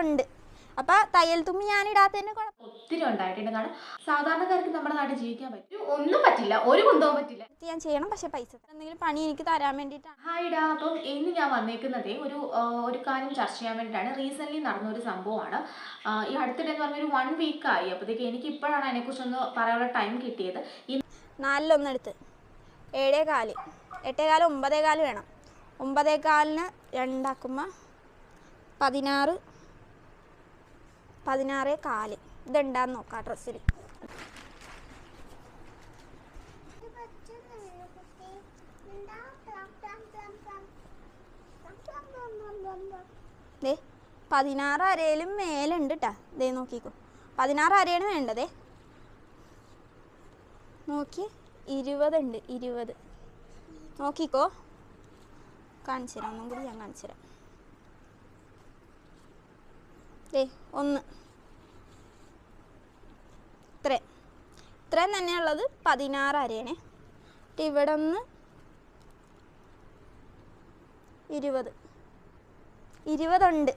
ഇരുപതുണ്ട് അപ്പൊ തയ്യൽ തുമ്പി ഞാൻ ഇടാത്തതിന് ഒത്തിരി ഉണ്ടായിട്ടുണ്ട്. കാരണം സാധാരണക്കാർക്ക് നമ്മുടെ നാട്ടിൽ ജീവിക്കാൻ പറ്റും. ഒന്നും പറ്റില്ല. ഒരു കുന്തവും പറ്റില്ല. ഞാൻ ചെയ്യണം. പക്ഷേ പൈസ എന്തെങ്കിലും പണി എനിക്ക് തരാൻ വേണ്ടിയിട്ടാണ്. ഹായിടാ അപ്പം ഇന്ന് ഞാൻ വന്നേക്കുന്നതേ ഒരു ഒരു കാര്യം ചർച്ച ചെയ്യാൻ വേണ്ടിയിട്ടാണ്. റീസെന്റ് നടന്ന ഒരു സംഭവമാണ് ഈ അടുത്തിടെ എന്ന് പറഞ്ഞൊരു വൺ വീക്ക് ആയി. അപ്പോഴത്തേക്ക് എനിക്ക് ഇപ്പോഴാണ് അതിനെക്കുറിച്ചൊന്ന് പറയാനുള്ള ടൈം കിട്ടിയത്. നാലിലൊന്നെടുത്ത്. ഏഴേ കാൽ എട്ടേ കാൽ ഒമ്പതേ കാൽ വേണം. ഒമ്പതേ കാലിന് രണ്ടാക്കുമ്പോൾ പതിനാറ് പതിനാറേ കാൽ. ഇതുണ്ടാന്ന് നോക്കാം ഡ്രസ്സിൽ പതിനാറ് അരയിലും മേലുണ്ട് കേട്ടാ ദേ നോക്കിക്കോ. പതിനാറ് അരയാണ് വേണ്ടതേ. നോക്കി. ഇരുപതുണ്ട് ഇരുപത്. നോക്കിക്കോ. കാണിച്ചു ഒന്നും കൂടി ഞാൻ കാണിച്ചു ദേ ഒന്ന്. ഇത്രയും തന്നെയുള്ളത് പതിനാറ് അരയാണ്. ഇവിടെ ഒന്ന് ഇരുപത്. ഇരുപതുണ്ട്.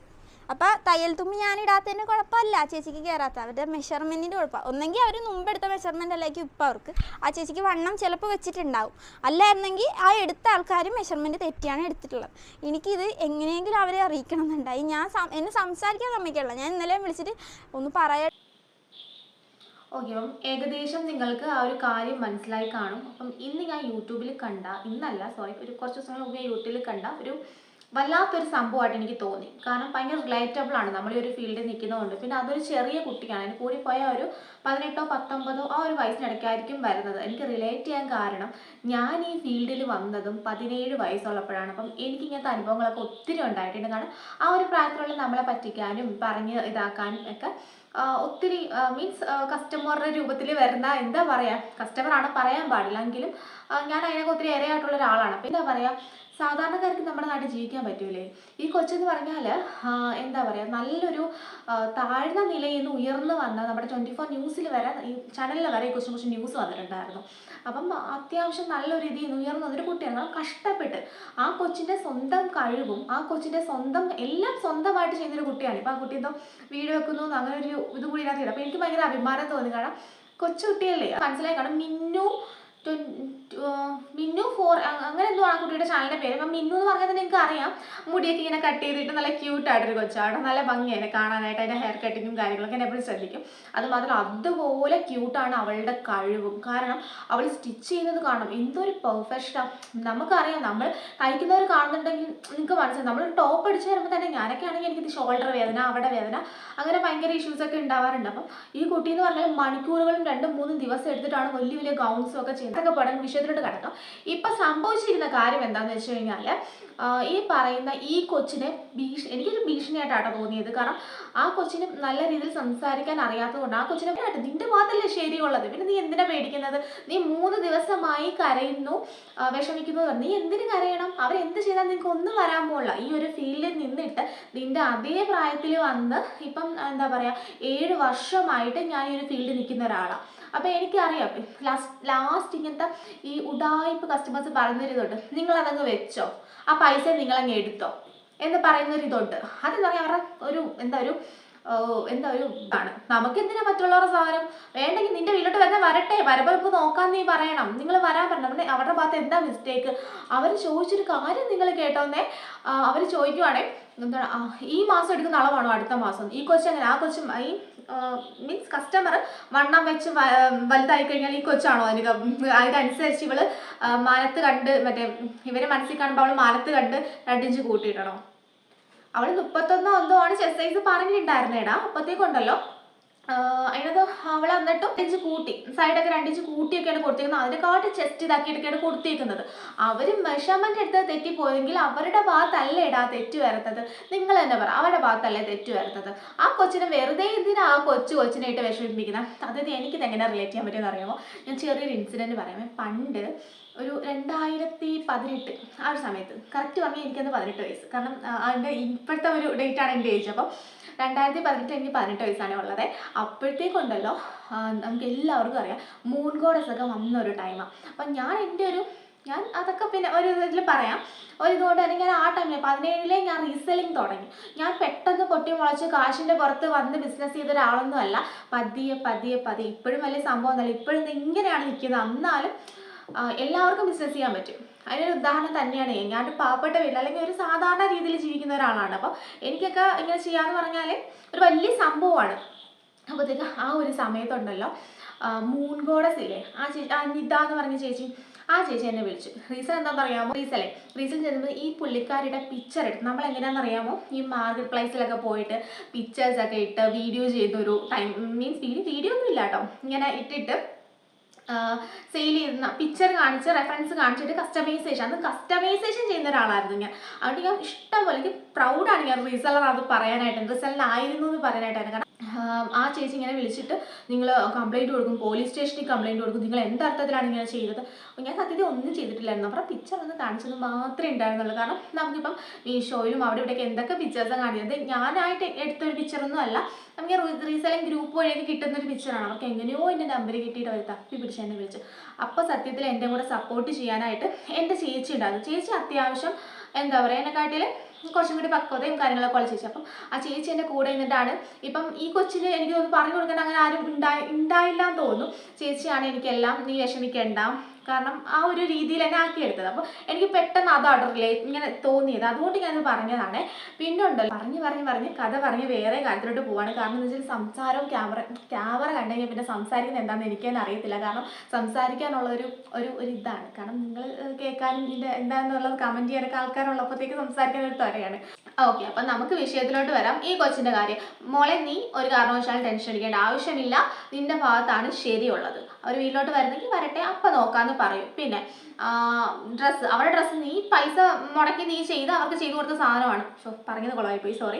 അപ്പോൾ തയ്യൽ തുമ്പി ഞാൻ ഇടാത്തതിന് കുഴപ്പമില്ല. ആ ചേച്ചിക്ക് കയറാത്ത അവരുടെ മെഷർമെന്റിന്റെ കുഴപ്പമാണ് ഒന്നെങ്കിൽ അവർ മുമ്പ് എടുത്ത മെഷർമെന്റ് അല്ലായിരിക്കും ഇപ്പൊ അവർക്ക്. ആ ചേച്ചിക്ക് വണ്ണം ചിലപ്പോൾ വെച്ചിട്ടുണ്ടാവും. അല്ല അല്ലായിരുന്നെങ്കിൽ ആ എടുത്ത ആൾക്കാർ മെഷർമെന്റ് തെറ്റിയാണ് എടുത്തിട്ടുള്ളത്. എനിക്കിത് എങ്ങനെയെങ്കിലും അവരെ അറിയിക്കണം എന്നുണ്ടായി ഞാൻ എന്നെ സംസാരിക്കാൻ സമ്മതിക്കില്ല ഞാൻ ഇന്നലെ വിളിച്ചിട്ട് ഒന്ന് പറയാ ഓക്കെ അപ്പം ഏകദേശം നിങ്ങൾക്ക് ആ ഒരു കാര്യം മനസ്സിലായി കാണും. അപ്പം ഇന്ന് ഞാൻ യൂട്യൂബിൽ കണ്ട ഇന്നല്ല സോറി ഒരു കുറച്ച് ദിവസങ്ങൾ മുമ്പ് ഞാൻ യൂട്യൂബിൽ കണ്ട ഒരു വല്ലാത്തൊരു സംഭവമായിട്ട് എനിക്ക് തോന്നി. കാരണം ഭയങ്കര റിലേറ്റബിൾ ആണ്. നമ്മൾ ഈ ഒരു ഫീൽഡിൽ നിൽക്കുന്നതുകൊണ്ട് പിന്നെ അതൊരു ചെറിയ കുട്ടിയാണ് അതിന് കൂടിപ്പോയ ഒരു പതിനെട്ടോ പത്തൊമ്പതോ ആ ഒരു വയസ്സിനിടയ്ക്കായിരിക്കും വരുന്നത്. എനിക്ക് റിലേറ്റ് ചെയ്യാൻ കാരണം ഞാൻ ഈ ഫീൽഡിൽ വന്നതും പതിനേഴ് വയസ്സുള്ളപ്പോഴാണ്. അപ്പം എനിക്ക് ഇങ്ങനത്തെ അനുഭവങ്ങളൊക്കെ ഒത്തിരി ഉണ്ടായിട്ടുണ്ട്. കാരണം ആ ഒരു പ്രായത്തിലുള്ള നമ്മളെ പറ്റിക്കാനും പറഞ്ഞ് ഇതാക്കാനും ഒക്കെ ഒത്തിരി മീൻസ് കസ്റ്റമറുടെ രൂപത്തിൽ വരുന്ന എന്താ പറയുക കസ്റ്റമറാണ് പറയാൻ പാടില്ല. എങ്കിലും ഞാൻ അതിനൊക്കെ ഒത്തിരി ഇരയായിട്ടുള്ള ഒരാളാണ്. അപ്പം എന്താ പറയുക സാധാരണക്കാർക്ക് നമ്മുടെ നാട്ടിൽ ജീവിക്കാൻ പറ്റൂലേ? ഈ കൊച്ചെന്ന് പറഞ്ഞാൽ എന്താ പറയുക നല്ലൊരു താഴ്ന്ന നിലയിൽ നിന്ന് ഉയർന്നു വന്ന നമ്മുടെ ട്വന്റി ഫോർ ന്യൂസിൽ വരെ ഈ ചാനലിൽ വരെ ഈ കൊച്ചു കൊച്ചു ന്യൂസ് വന്നിട്ടുണ്ടായിരുന്നു. അപ്പം അത്യാവശ്യം നല്ലൊരു രീതിയിൽ നിന്ന് ഉയർന്നു വന്നൊരു കുട്ടിയാണ് കഷ്ടപ്പെട്ട് ആ കൊച്ചിന്റെ സ്വന്തം കഴിവും ആ കൊച്ചിന്റെ സ്വന്തം എല്ലാം സ്വന്തമായിട്ട് ചെയ്യുന്നൊരു കുട്ടിയാണ്. ഇപ്പം ആ കുട്ടി എന്തോ വീഡിയോ വെക്കുന്നു അങ്ങനെ ഒരു ഇത് കൂടി ഇതിനകത്ത് അപ്പം എനിക്ക് ഭയങ്കര അഭിമാനം തോന്നി. കാരണം കൊച്ചുകുട്ടിയല്ലേ? മനസ്സിലായി കാരണം മിന്നു മിന്നു ഫോർ അങ്ങനെ എന്തോ ആ കുട്ടിയുടെ ചാനലിന്റെ പേര്. അപ്പം മിന്നു എന്ന് പറഞ്ഞാൽ തന്നെ എനിക്ക് അറിയാം. മുടിയൊക്കെ ഇങ്ങനെ കട്ട് ചെയ്തിട്ട് നല്ല ക്യൂട്ട് ആയിട്ടൊരു കൊച്ചാണ്. നല്ല ഭംഗിയാണ് കാണാനായിട്ട്. അതിന്റെ ഹെയർ കട്ടിങ്ങും കാര്യങ്ങളൊക്കെ എന്നെ എപ്പോഴും ശ്രദ്ധിക്കും. അതുമാത്രം അതുപോലെ ക്യൂട്ടാണ് അവളുടെ കഴിവും. കാരണം അവൾ സ്റ്റിച്ച് ചെയ്യുന്നത് കാണും. എന്തൊരു പെർഫെക്ഷനാണ് നമുക്കറിയാം നമ്മൾ തയ്ക്കുന്നവർ കാണുന്നുണ്ടെങ്കിൽ നിങ്ങൾക്ക് മനസ്സിലാവും. നമ്മൾ ടോപ്പ് അടിച്ച് വരുമ്പോൾ തന്നെ ഞാനൊക്കെ ആണെങ്കിൽ എനിക്ക് ഷോൾഡർ വേദന അവിടെ വേദന അങ്ങനെ ഭയങ്കര ഇഷ്യൂസൊക്കെ ഉണ്ടാവാറുണ്ട്. അപ്പം ഈ കുട്ടി എന്ന് പറഞ്ഞാൽ മണിക്കൂറുകളും രണ്ടും മൂന്നും ദിവസം എടുത്തിട്ടാണ് വലിയ വലിയ ഗൗൺസും ഒക്കെ ചെയ്യുന്നത്. അതൊക്കെ പഠനം വിഷയത്തിലോട്ട് കിടക്കാം. ഇപ്പം സംഭവിച്ചിരിക്കുന്ന കാര്യം എന്താണെന്ന് വെച്ച് കഴിഞ്ഞാൽ ഈ പറയുന്ന ഈ കൊച്ചിനെ ഭീഷണി എനിക്കൊരു ഭീഷണിയായിട്ടാണ് തോന്നിയത്. കാരണം ആ കൊച്ചിന് നല്ല രീതിയിൽ സംസാരിക്കാൻ അറിയാത്തതുകൊണ്ട് ആ കൊച്ചിനെ "ആയിട്ട് നിന്റെ ഭാഗത്തല്ലേ ശരിയുള്ളത്? പിന്നെ നീ എന്തിനാ പേടിക്കുന്നത്? നീ മൂന്ന് ദിവസമായി കരയുന്നു വിഷമിക്കുന്നു. നീ എന്തിനു കരയണം? അവരെന്ത് ചെയ്താൽ നിനക്ക് ഒന്നും വരാൻ പോകില്ല ഈ ഒരു ഫീൽഡിൽ നിന്നിട്ട് നിന്റെ അതേ പ്രായത്തിൽ വന്ന് ഇപ്പം എന്താ പറയുക ഏഴ് വർഷമായിട്ട് ഞാൻ ഈ ഒരു ഫീൽഡിൽ നിൽക്കുന്ന ഒരാളാണ് അപ്പോൾ എനിക്കറിയാം ലാസ്റ്റ് ലാസ്റ്റ് ഇങ്ങനത്തെ ഈ ഉഡായിപ്പ് കസ്റ്റമേഴ്സ് പറയുന്നൊരിതുണ്ട്. നിങ്ങളതങ്ങ് വെച്ചോ. ആ പൈസ നിങ്ങളങ്ങ് എടുത്തോ എന്ന് പറയുന്നൊരിതുണ്ട്. അതെന്താ പറയുക അവരുടെ ഒരു എന്താ ഒരു എന്താ ഒരു ഇതാണ്. നമുക്ക് എന്തിനാ മറ്റുള്ളവരുടെ സാധനം? വേണ്ടെങ്കിൽ നിന്റെ വീട്ടിലോട്ട് വരുന്ന വരട്ടെ. വരുമ്പോൾ നമുക്ക് നോക്കാൻ നീ പറയണം. നിങ്ങൾ വരാൻ പറഞ്ഞു. അവരുടെ അവരുടെ ഭാഗത്ത് എന്താ മിസ്റ്റേക്ക് അവർ ചോദിച്ചൊരു കാര്യം നിങ്ങൾ കേട്ടോന്നേ. അവർ ചോദിക്കുവാണേ എന്താണ് ഈ മാസം എടുക്കുന്ന അളവാണോ അടുത്ത മാസം? ഈ കൊച്ചു അങ്ങനെ ആ കൊച്ചും ഈ മീൻസ് കസ്റ്റമർ വണ്ണം വെച്ച് വലുതായി കഴിഞ്ഞാൽ ഈ കൊച്ചാണോ? അതിന് അതിനനുസരിച്ച് ഇവൾ മാനത്ത് കണ്ട് മറ്റേ ഇവരെ മനസ്സിൽ കാണുമ്പോൾ അവൾ മാനത്ത് കണ്ട് രണ്ടിഞ്ച് കൂട്ടിയിടണോ. അവൾ മുപ്പത്തൊന്നോ എന്തോ ആണ് ചെസ് സൈസ് പറഞ്ഞിട്ടുണ്ടായിരുന്നേടാ. അപ്പത്തേക്കുണ്ടല്ലോ അതിനകത്ത് അവൾ എന്നിട്ടും ഇഞ്ച് കൂട്ടി സൈഡൊക്കെ രണ്ടിഞ്ച് കൂട്ടിയൊക്കെയാണ് കൊടുത്തിരിക്കുന്നത്. അതിനെക്കാട്ട് ചെസ്റ്റ് ഇതാക്കിയിട്ടൊക്കെയാണ് കൊടുത്തിരിക്കുന്നത്. അവർ മെഷർമെന്റ് എടുത്ത് തെറ്റിപ്പോയെങ്കിൽ അവരുടെ ഭാഗത്തല്ല ഇടാ തെറ്റ് വരത്തത്. നിങ്ങൾ തന്നെ പറ അവരുടെ ഭാഗത്തല്ലേ തെറ്റ് വരത്തത്. ആ കൊച്ചിനെ വെറുതെ എന്തിനാ ആ കൊച്ചു കൊച്ചിനായിട്ട് വിഷമിപ്പിക്കുന്നത്? അതായത് എനിക്കിത് എങ്ങനെ റിലേറ്റ് ചെയ്യാൻ പറ്റുമെന്ന് അറിയാമോ? ഞാൻ ചെറിയൊരു ഇൻസിഡന്റ് പറയാമേ പണ്ട് ഒരു രണ്ടായിരത്തി പതിനെട്ട് ആ ഒരു സമയത്ത്. കറക്റ്റ് പറഞ്ഞാൽ എനിക്കന്ന് പതിനെട്ട് വയസ്സ്. കാരണം അതിന്റെ ഇപ്പോഴത്തെ ഒരു ഡേറ്റ് ആണ് എന്റെ ഏജ് അപ്പം രണ്ടായിരത്തി പതിനെട്ട് എനിക്ക് പതിനെട്ട് വയസ്സാണ് ഉള്ളത്. അപ്പോഴത്തേക്കുണ്ടല്ലോ നമുക്ക് എല്ലാവർക്കും അറിയാം മൂൺ ഗോഡസ് ഒക്കെ വന്ന ഒരു ടൈമാണ് അപ്പം ഞാൻ എന്റെ ഒരു ഞാൻ അതൊക്കെ പിന്നെ ഒരു ഇതിൽ പറയാം. ഒരു ഇതുകൊണ്ട് തന്നെ ഞാൻ ആ ടൈമിൽ പതിനേഴിലേ ഞാൻ റീസെല്ലിങ് തുടങ്ങി. ഞാൻ പെട്ടെന്ന് പൊട്ടി മുളച്ച് കാശിന്റെ പുറത്ത് വന്ന് ബിസിനസ് ചെയ്ത ഒരാളൊന്നും അല്ല പതിയെ പതിയെ പതിയെ. ഇപ്പോഴും വലിയ സംഭവം ഒന്നുമല്ല. ഇപ്പോഴും ഇങ്ങനെയാണ് നിൽക്കുന്നത്. എന്നാലും എല്ലാവർക്കും ബിസിനസ് ചെയ്യാൻ പറ്റും. അതിനൊരു ഉദാഹരണം തന്നെയാണ്. ഞാൻ പാവപ്പെട്ട വീട്ടിൽ അല്ലെങ്കിൽ ഒരു സാധാരണ രീതിയിൽ ജീവിക്കുന്ന ഒരാളാണ്. അപ്പോൾ എനിക്കൊക്കെ ഇങ്ങനെ ചെയ്യാന്ന് പറഞ്ഞാൽ ഒരു വലിയ സംഭവമാണ്. അപ്പോഴത്തേക്ക് ആ ഒരു സമയത്തുണ്ടല്ലോ മൂൺ ഗോഡസ് ഇല്ലേ ആ ചേച്ചി ആ നിത എന്ന് പറഞ്ഞ ചേച്ചി ആ ചേച്ചി എന്നെ വിളിച്ചു. റീസൺ എന്താണെന്ന് അറിയാമോ റീസലേ റീസൺ ചെന്നപ്പോൾ ഈ പുള്ളിക്കാരുടെ പിക്ചർ എടുത്ത് നമ്മൾ എങ്ങനെയാണെന്ന് അറിയാമോ ഈ മാർക്കറ്റ് പ്ലേസിലൊക്കെ പോയിട്ട് പിക്ചേഴ്സൊക്കെ ഇട്ട് വീഡിയോ ചെയ്തൊരു ടൈം മീൻസ് വീഡിയോ വീഡിയോ ഒന്നും ഇല്ല കേട്ടോ ഇങ്ങനെ ഇട്ടിട്ട് സെയിൽ ചെയ്യുന്ന പിക്ചർ കാണിച്ച് റെഫറൻസ് കാണിച്ചിട്ട് കസ്റ്റമൈസേഷൻ അത് കസ്റ്റമൈസേഷൻ ചെയ്യുന്ന ഒരാളായിരുന്നു ഞാൻ. അതുകൊണ്ട് ഞാൻ ഇഷ്ടം പോലെ എനിക്ക് പ്രൗഡാണ് ഞാൻ റീസെല്ലർ അത് പറയാനായിട്ട്. റീസെല്ലറായിരുന്നു എന്ന് പറയാനായിട്ടാണ് കാരണം ആ ചേച്ചി ഇങ്ങനെ വിളിച്ചിട്ട് നിങ്ങൾ കംപ്ലൈന്റ് കൊടുക്കും പോലീസ് സ്റ്റേഷനിൽ കംപ്ലൈന്റ് കൊടുക്കും. നിങ്ങൾ എന്തർത്ഥത്തിലാണ് ഇങ്ങനെ ചെയ്തത്? അപ്പോൾ ഞാൻ സത്യത്തിൽ ഒന്നും ചെയ്തിട്ടില്ലായിരുന്നു. അവരുടെ പിക്ചർ ഒന്ന് കാണിച്ചത് മാത്രമേ ഉണ്ടായിരുന്നുള്ളൂ. കാരണം നമുക്കിപ്പം ഷോയിലും അവിടെ ഇവിടെയൊക്കെ എന്തൊക്കെ പിക്ചേഴ്സാണ് കാണിക്കുന്നത്? ഞാനായിട്ട് എടുത്തൊരു പിക്ചറൊന്നും അല്ല. നമുക്ക് റീസെല്ലിംഗ് ഗ്രൂപ്പ് വഴിയൊക്കെ കിട്ടുന്ന ഒരു പിക്ചറാണ് അവർക്ക് എങ്ങനെയോ എന്റെ നമ്പർ കിട്ടിയിട്ട് അവർ തപ്പി പിടിച്ച് എന്നെ വിളിച്ചു. അപ്പോൾ സത്യത്തിൽ എന്റെ കൂടെ സപ്പോർട്ട് ചെയ്യാനായിട്ട് എന്റെ ചേച്ചി ഉണ്ടായിരുന്നു. ചേച്ചി അത്യാവശ്യം എന്താ പറയുക എന്നെക്കാട്ടിൽ കുറച്ചും കൂടി പക്വതയും കാര്യങ്ങളൊക്കെ ഉള്ള ചേച്ചി. അപ്പം ആ ചേച്ചി എന്റെ കൂടെ നിന്നിട്ടാണ് ഇപ്പം ഈ കൊച്ചിന് എനിക്ക് തോന്നുന്നു പറഞ്ഞു കൊടുക്കാൻ അങ്ങനെ ആരും ഉണ്ടായി ഉണ്ടായില്ല എന്ന് തോന്നുന്നു. ചേച്ചിയാണ് എനിക്കെല്ലാം നീ വിഷമിക്കേണ്ട. കാരണം ആ ഒരു രീതിയിൽ തന്നെ ആക്കിയെടുത്തത്. അപ്പോൾ എനിക്ക് പെട്ടെന്ന് അതാണ് റിലേറ്റ് ഇങ്ങനെ തോന്നിയത്. അതുകൊണ്ട് ഞാനത് പറഞ്ഞതാണ്. പിന്നെ ഉണ്ടല്ലോ പറഞ്ഞ് പറഞ്ഞ് പറഞ്ഞ് കഥ പറഞ്ഞ് വേറെ കാര്യത്തിലോട്ട് പോവാണ്. കാരണം എന്ന് വെച്ചാൽ സംസാരവും ക്യാമറ ക്യാമറ കണ്ടെങ്കിൽ പിന്നെ സംസാരിക്കുന്നത് എന്താണെന്ന് എനിക്ക് തന്നെ അറിയത്തില്ല. കാരണം സംസാരിക്കാനുള്ള ഒരു ഒരു ഒരു ഇതാണ്. കാരണം നിങ്ങൾ കേൾക്കാനും ഇതിന്റെ എന്താണെന്നുള്ളത് കമന്റ് ചെയ്യാനൊക്കെ ആൾക്കാരുള്ളപ്പോഴത്തേക്ക് സംസാരിക്കാൻ ഒരു തരയാണ് ഓക്കെ അപ്പം നമുക്ക് വിഷയത്തിലോട്ട് വരാം. ഈ കൊച്ചിന്റെ കാര്യം. മോളെ നീ ഒരു കാരണവശാലും ടെൻഷൻ അടിക്കേണ്ട ആവശ്യമില്ല. നിന്റെ ഭാഗത്താണ് ശരിയുള്ളത്. അവർ വീട്ടിലോട്ട് വരുന്നെങ്കിൽ വരട്ടെ അപ്പം നോക്കാമെന്ന് പറയും. പിന്നെ ഡ്രസ്സ് അവരുടെ ഡ്രസ്സ് നീ പൈസ മുടക്കി നീ ചെയ്ത് അവർക്ക് ചെയ്തു കൊടുത്ത സാധനമാണ്. സോ പറഞ്ഞത് കുളമായിപ്പോയി സോറി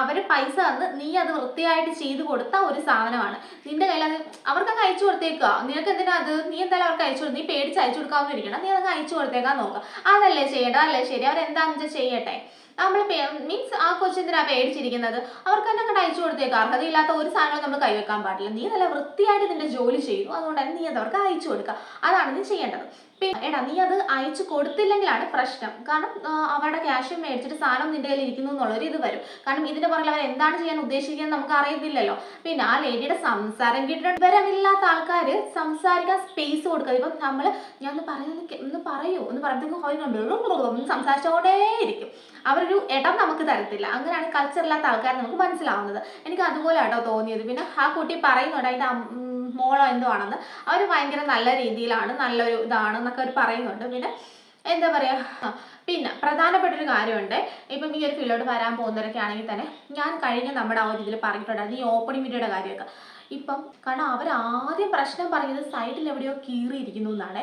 അവർ പൈസ തന്ന് നീ അത് വൃത്തിയായിട്ട് ചെയ്തു കൊടുത്ത ഒരു സാധനമാണ്. നിന്റെ കയ്യിൽ അത് അവർക്ക് അങ്ങ് അയച്ചു കൊടുത്തേക്കുക നിനക്ക് എന്തിനാ അത്? നീ എന്തായാലും അവർക്ക് അയച്ചു കൊടുത്ത് നീ പേടിച്ച് അയച്ചു കൊടുക്കാമെന്ന് ഇരിക്കണം നീ അതങ്ങ് അയച്ചു കൊടുത്തേക്കാൻ നോക്കുക അതല്ലേ ചെയ്യേണ്ടത്? അല്ലേ ശരി. അവരെന്താണെന്ന് വെച്ചാൽ ചെയ്യട്ടെ? നമ്മൾ മീൻസ് ആ കൊച്ചിന്തിനാ പേടിച്ചിരിക്കുന്നത്. അവർക്ക് തന്നെ അങ്ങോട്ട് അയച്ചു കൊടുത്തേക്ക്. അർഹതയില്ലാത്ത ഒരു സാധനങ്ങളും നമ്മൾ കൈവെക്കാൻ പാടില്ല. നീ നല്ല വൃത്തിയായിട്ട് നിന്റെ ജോലി ചെയ്യുന്നു അതുകൊണ്ട് തന്നെ നീ അതവർക്ക് അയച്ചു കൊടുക്കുക അതാണ് നീ ചെയ്യേണ്ടത്. എടാ നീ അത് അയച്ചു കൊടുത്തില്ലെങ്കിലാണ് പ്രശ്നം. കാരണം അവരുടെ ക്യാഷ് മേടിച്ചിട്ട് സാധനം നിന്റെ കയ്യിൽ ഇരിക്കുന്നു എന്നുള്ളൊരു ഇത് വരും. കാരണം ഇതിന്റെ പുറകിൽ അവർ എന്താണ് ചെയ്യാൻ ഉദ്ദേശിക്കുന്നത് നമുക്ക് അറിയത്തില്ലല്ലോ. പിന്നെ ആ ലേഡിയുടെ സംസാരം കേട്ടിട്ട് വിവരമില്ലാത്ത ആൾക്കാർ സംസാരിക്കാൻ സ്പേസ് കൊടുക്കുക ഇപ്പം നമ്മൾ ഞാൻ ഒന്ന് പറയുന്നത് ഒന്ന് പറയൂ. ഒന്ന് പറയുമ്പോഴത്തേക്കും സംസാരിച്ചോണ്ടേയിരിക്കും. അവരൊരു ഇടം നമുക്ക് തരത്തില്ല. അങ്ങനെയാണ് കൾച്ചർ ഇല്ലാത്ത ആൾക്കാർ നമുക്ക് മനസ്സിലാവുന്നത്. എനിക്ക് അതുപോലെ കേട്ടോ തോന്നിയത്. പിന്നെ ആ കുട്ടി പറയുന്നുണ്ട് അതിന്റെ മോളോ എന്തോ ആണെന്ന് അവർ ഭയങ്കര നല്ല രീതിയിലാണ് നല്ലൊരു ഇതാണ് എന്നൊക്കെ അവർ പറയുന്നുണ്ട്. പിന്നെ എന്താ പറയുക പിന്നെ പ്രധാനപ്പെട്ട ഒരു കാര്യമുണ്ട്. ഇപ്പം ഈ ഒരു ഫീൽഡിലോട്ട് വരാൻ പോകുന്നവരൊക്കെ ആണെങ്കിൽ തന്നെ ഞാൻ കഴിഞ്ഞ നമ്മുടെ ആ ഒരു ഇതിൽ പറഞ്ഞിട്ടുണ്ടായിരുന്നു ഈ ഓപ്പണിംഗ് വീഡിയോയുടെ കാര്യമൊക്കെ. ഇപ്പം കാരണം അവർ ആദ്യം പ്രശ്നം പറഞ്ഞത് സൈഡിൽ എവിടെയോ കീറിയിരിക്കുന്നു എന്നാണ്.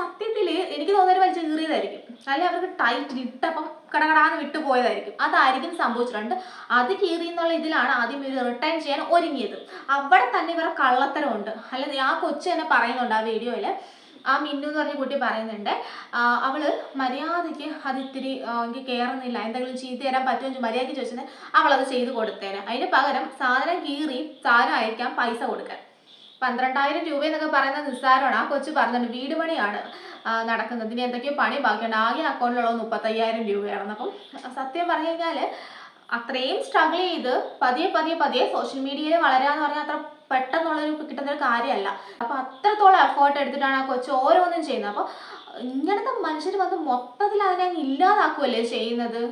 സത്യത്തിൽ എനിക്ക് തോന്നുന്നത് വലിച്ച് കീറിയതായിരിക്കും. അല്ലെങ്കിൽ അവർക്ക് ടൈറ്റ് ഇട്ടപ്പം കടകടാന്ന് വിട്ടുപോയതായിരിക്കും അതായിരിക്കും സംഭവിച്ചിട്ടുണ്ട് അത് കീറി എന്നുള്ള ഇതിലാണ് ആദ്യം ഇവർ റിട്ടേൺ ചെയ്യാൻ ഒരുങ്ങിയത്. അവിടെ തന്നെ ഇവരെ കള്ളത്തരമുണ്ട്. അല്ലെങ്കിൽ ആ കൊച്ചു തന്നെ പറയുന്നുണ്ട് ആ വീഡിയോയിൽ ആ മിന്നു എന്ന് പറഞ്ഞ കുട്ടി പറയുന്നുണ്ട് അവൾ മര്യാദയ്ക്ക് അത് ഇത്തിരി എനിക്ക് കയറുന്നില്ല എന്തെങ്കിലും ചെയ്തു തരാൻ പറ്റുമെന്ന് മര്യാദയ്ക്ക് ചോദിച്ചത് അവളത് ചെയ്ത് കൊടുത്തേനെ. അതിന് പകരം സാധനം കീറി സാധനം അയക്കാൻ പൈസ കൊടുക്കാൻ. പന്ത്രണ്ടായിരം രൂപ എന്നൊക്കെ പറയുന്നത് നിസ്സാരമാണ്. ആ കൊച്ചു പറഞ്ഞത് വീട് പണിയാണ് നടക്കുന്നത്. ഇനി എന്തൊക്കെയോ പണി ബാക്കിയുണ്ട്. ആകെ അക്കൗണ്ടിലുള്ളത് മുപ്പത്തയ്യായിരം രൂപയാണ്. അപ്പം സത്യം പറഞ്ഞു കഴിഞ്ഞാൽ അത്രയും സ്ട്രഗിൾ ചെയ്ത് പതിയെ പതിയെ പതിയെ സോഷ്യൽ മീഡിയയിൽ വളരാന്ന് പറഞ്ഞാൽ അത്ര പെട്ടെന്നുള്ളൊരു കിട്ടുന്നൊരു കാര്യമല്ല. അപ്പോൾ അത്രത്തോളം എഫേർട്ട് എടുത്തിട്ടാണ് ആ കൊച്ചു ഓരോന്നും ചെയ്യുന്നത്. അപ്പോൾ ഇങ്ങനത്തെ മനുഷ്യർ വന്ന് മൊത്തത്തിൽ അതിനെ ഇല്ലാതാക്കുമല്ലേ ചെയ്യുന്നത്?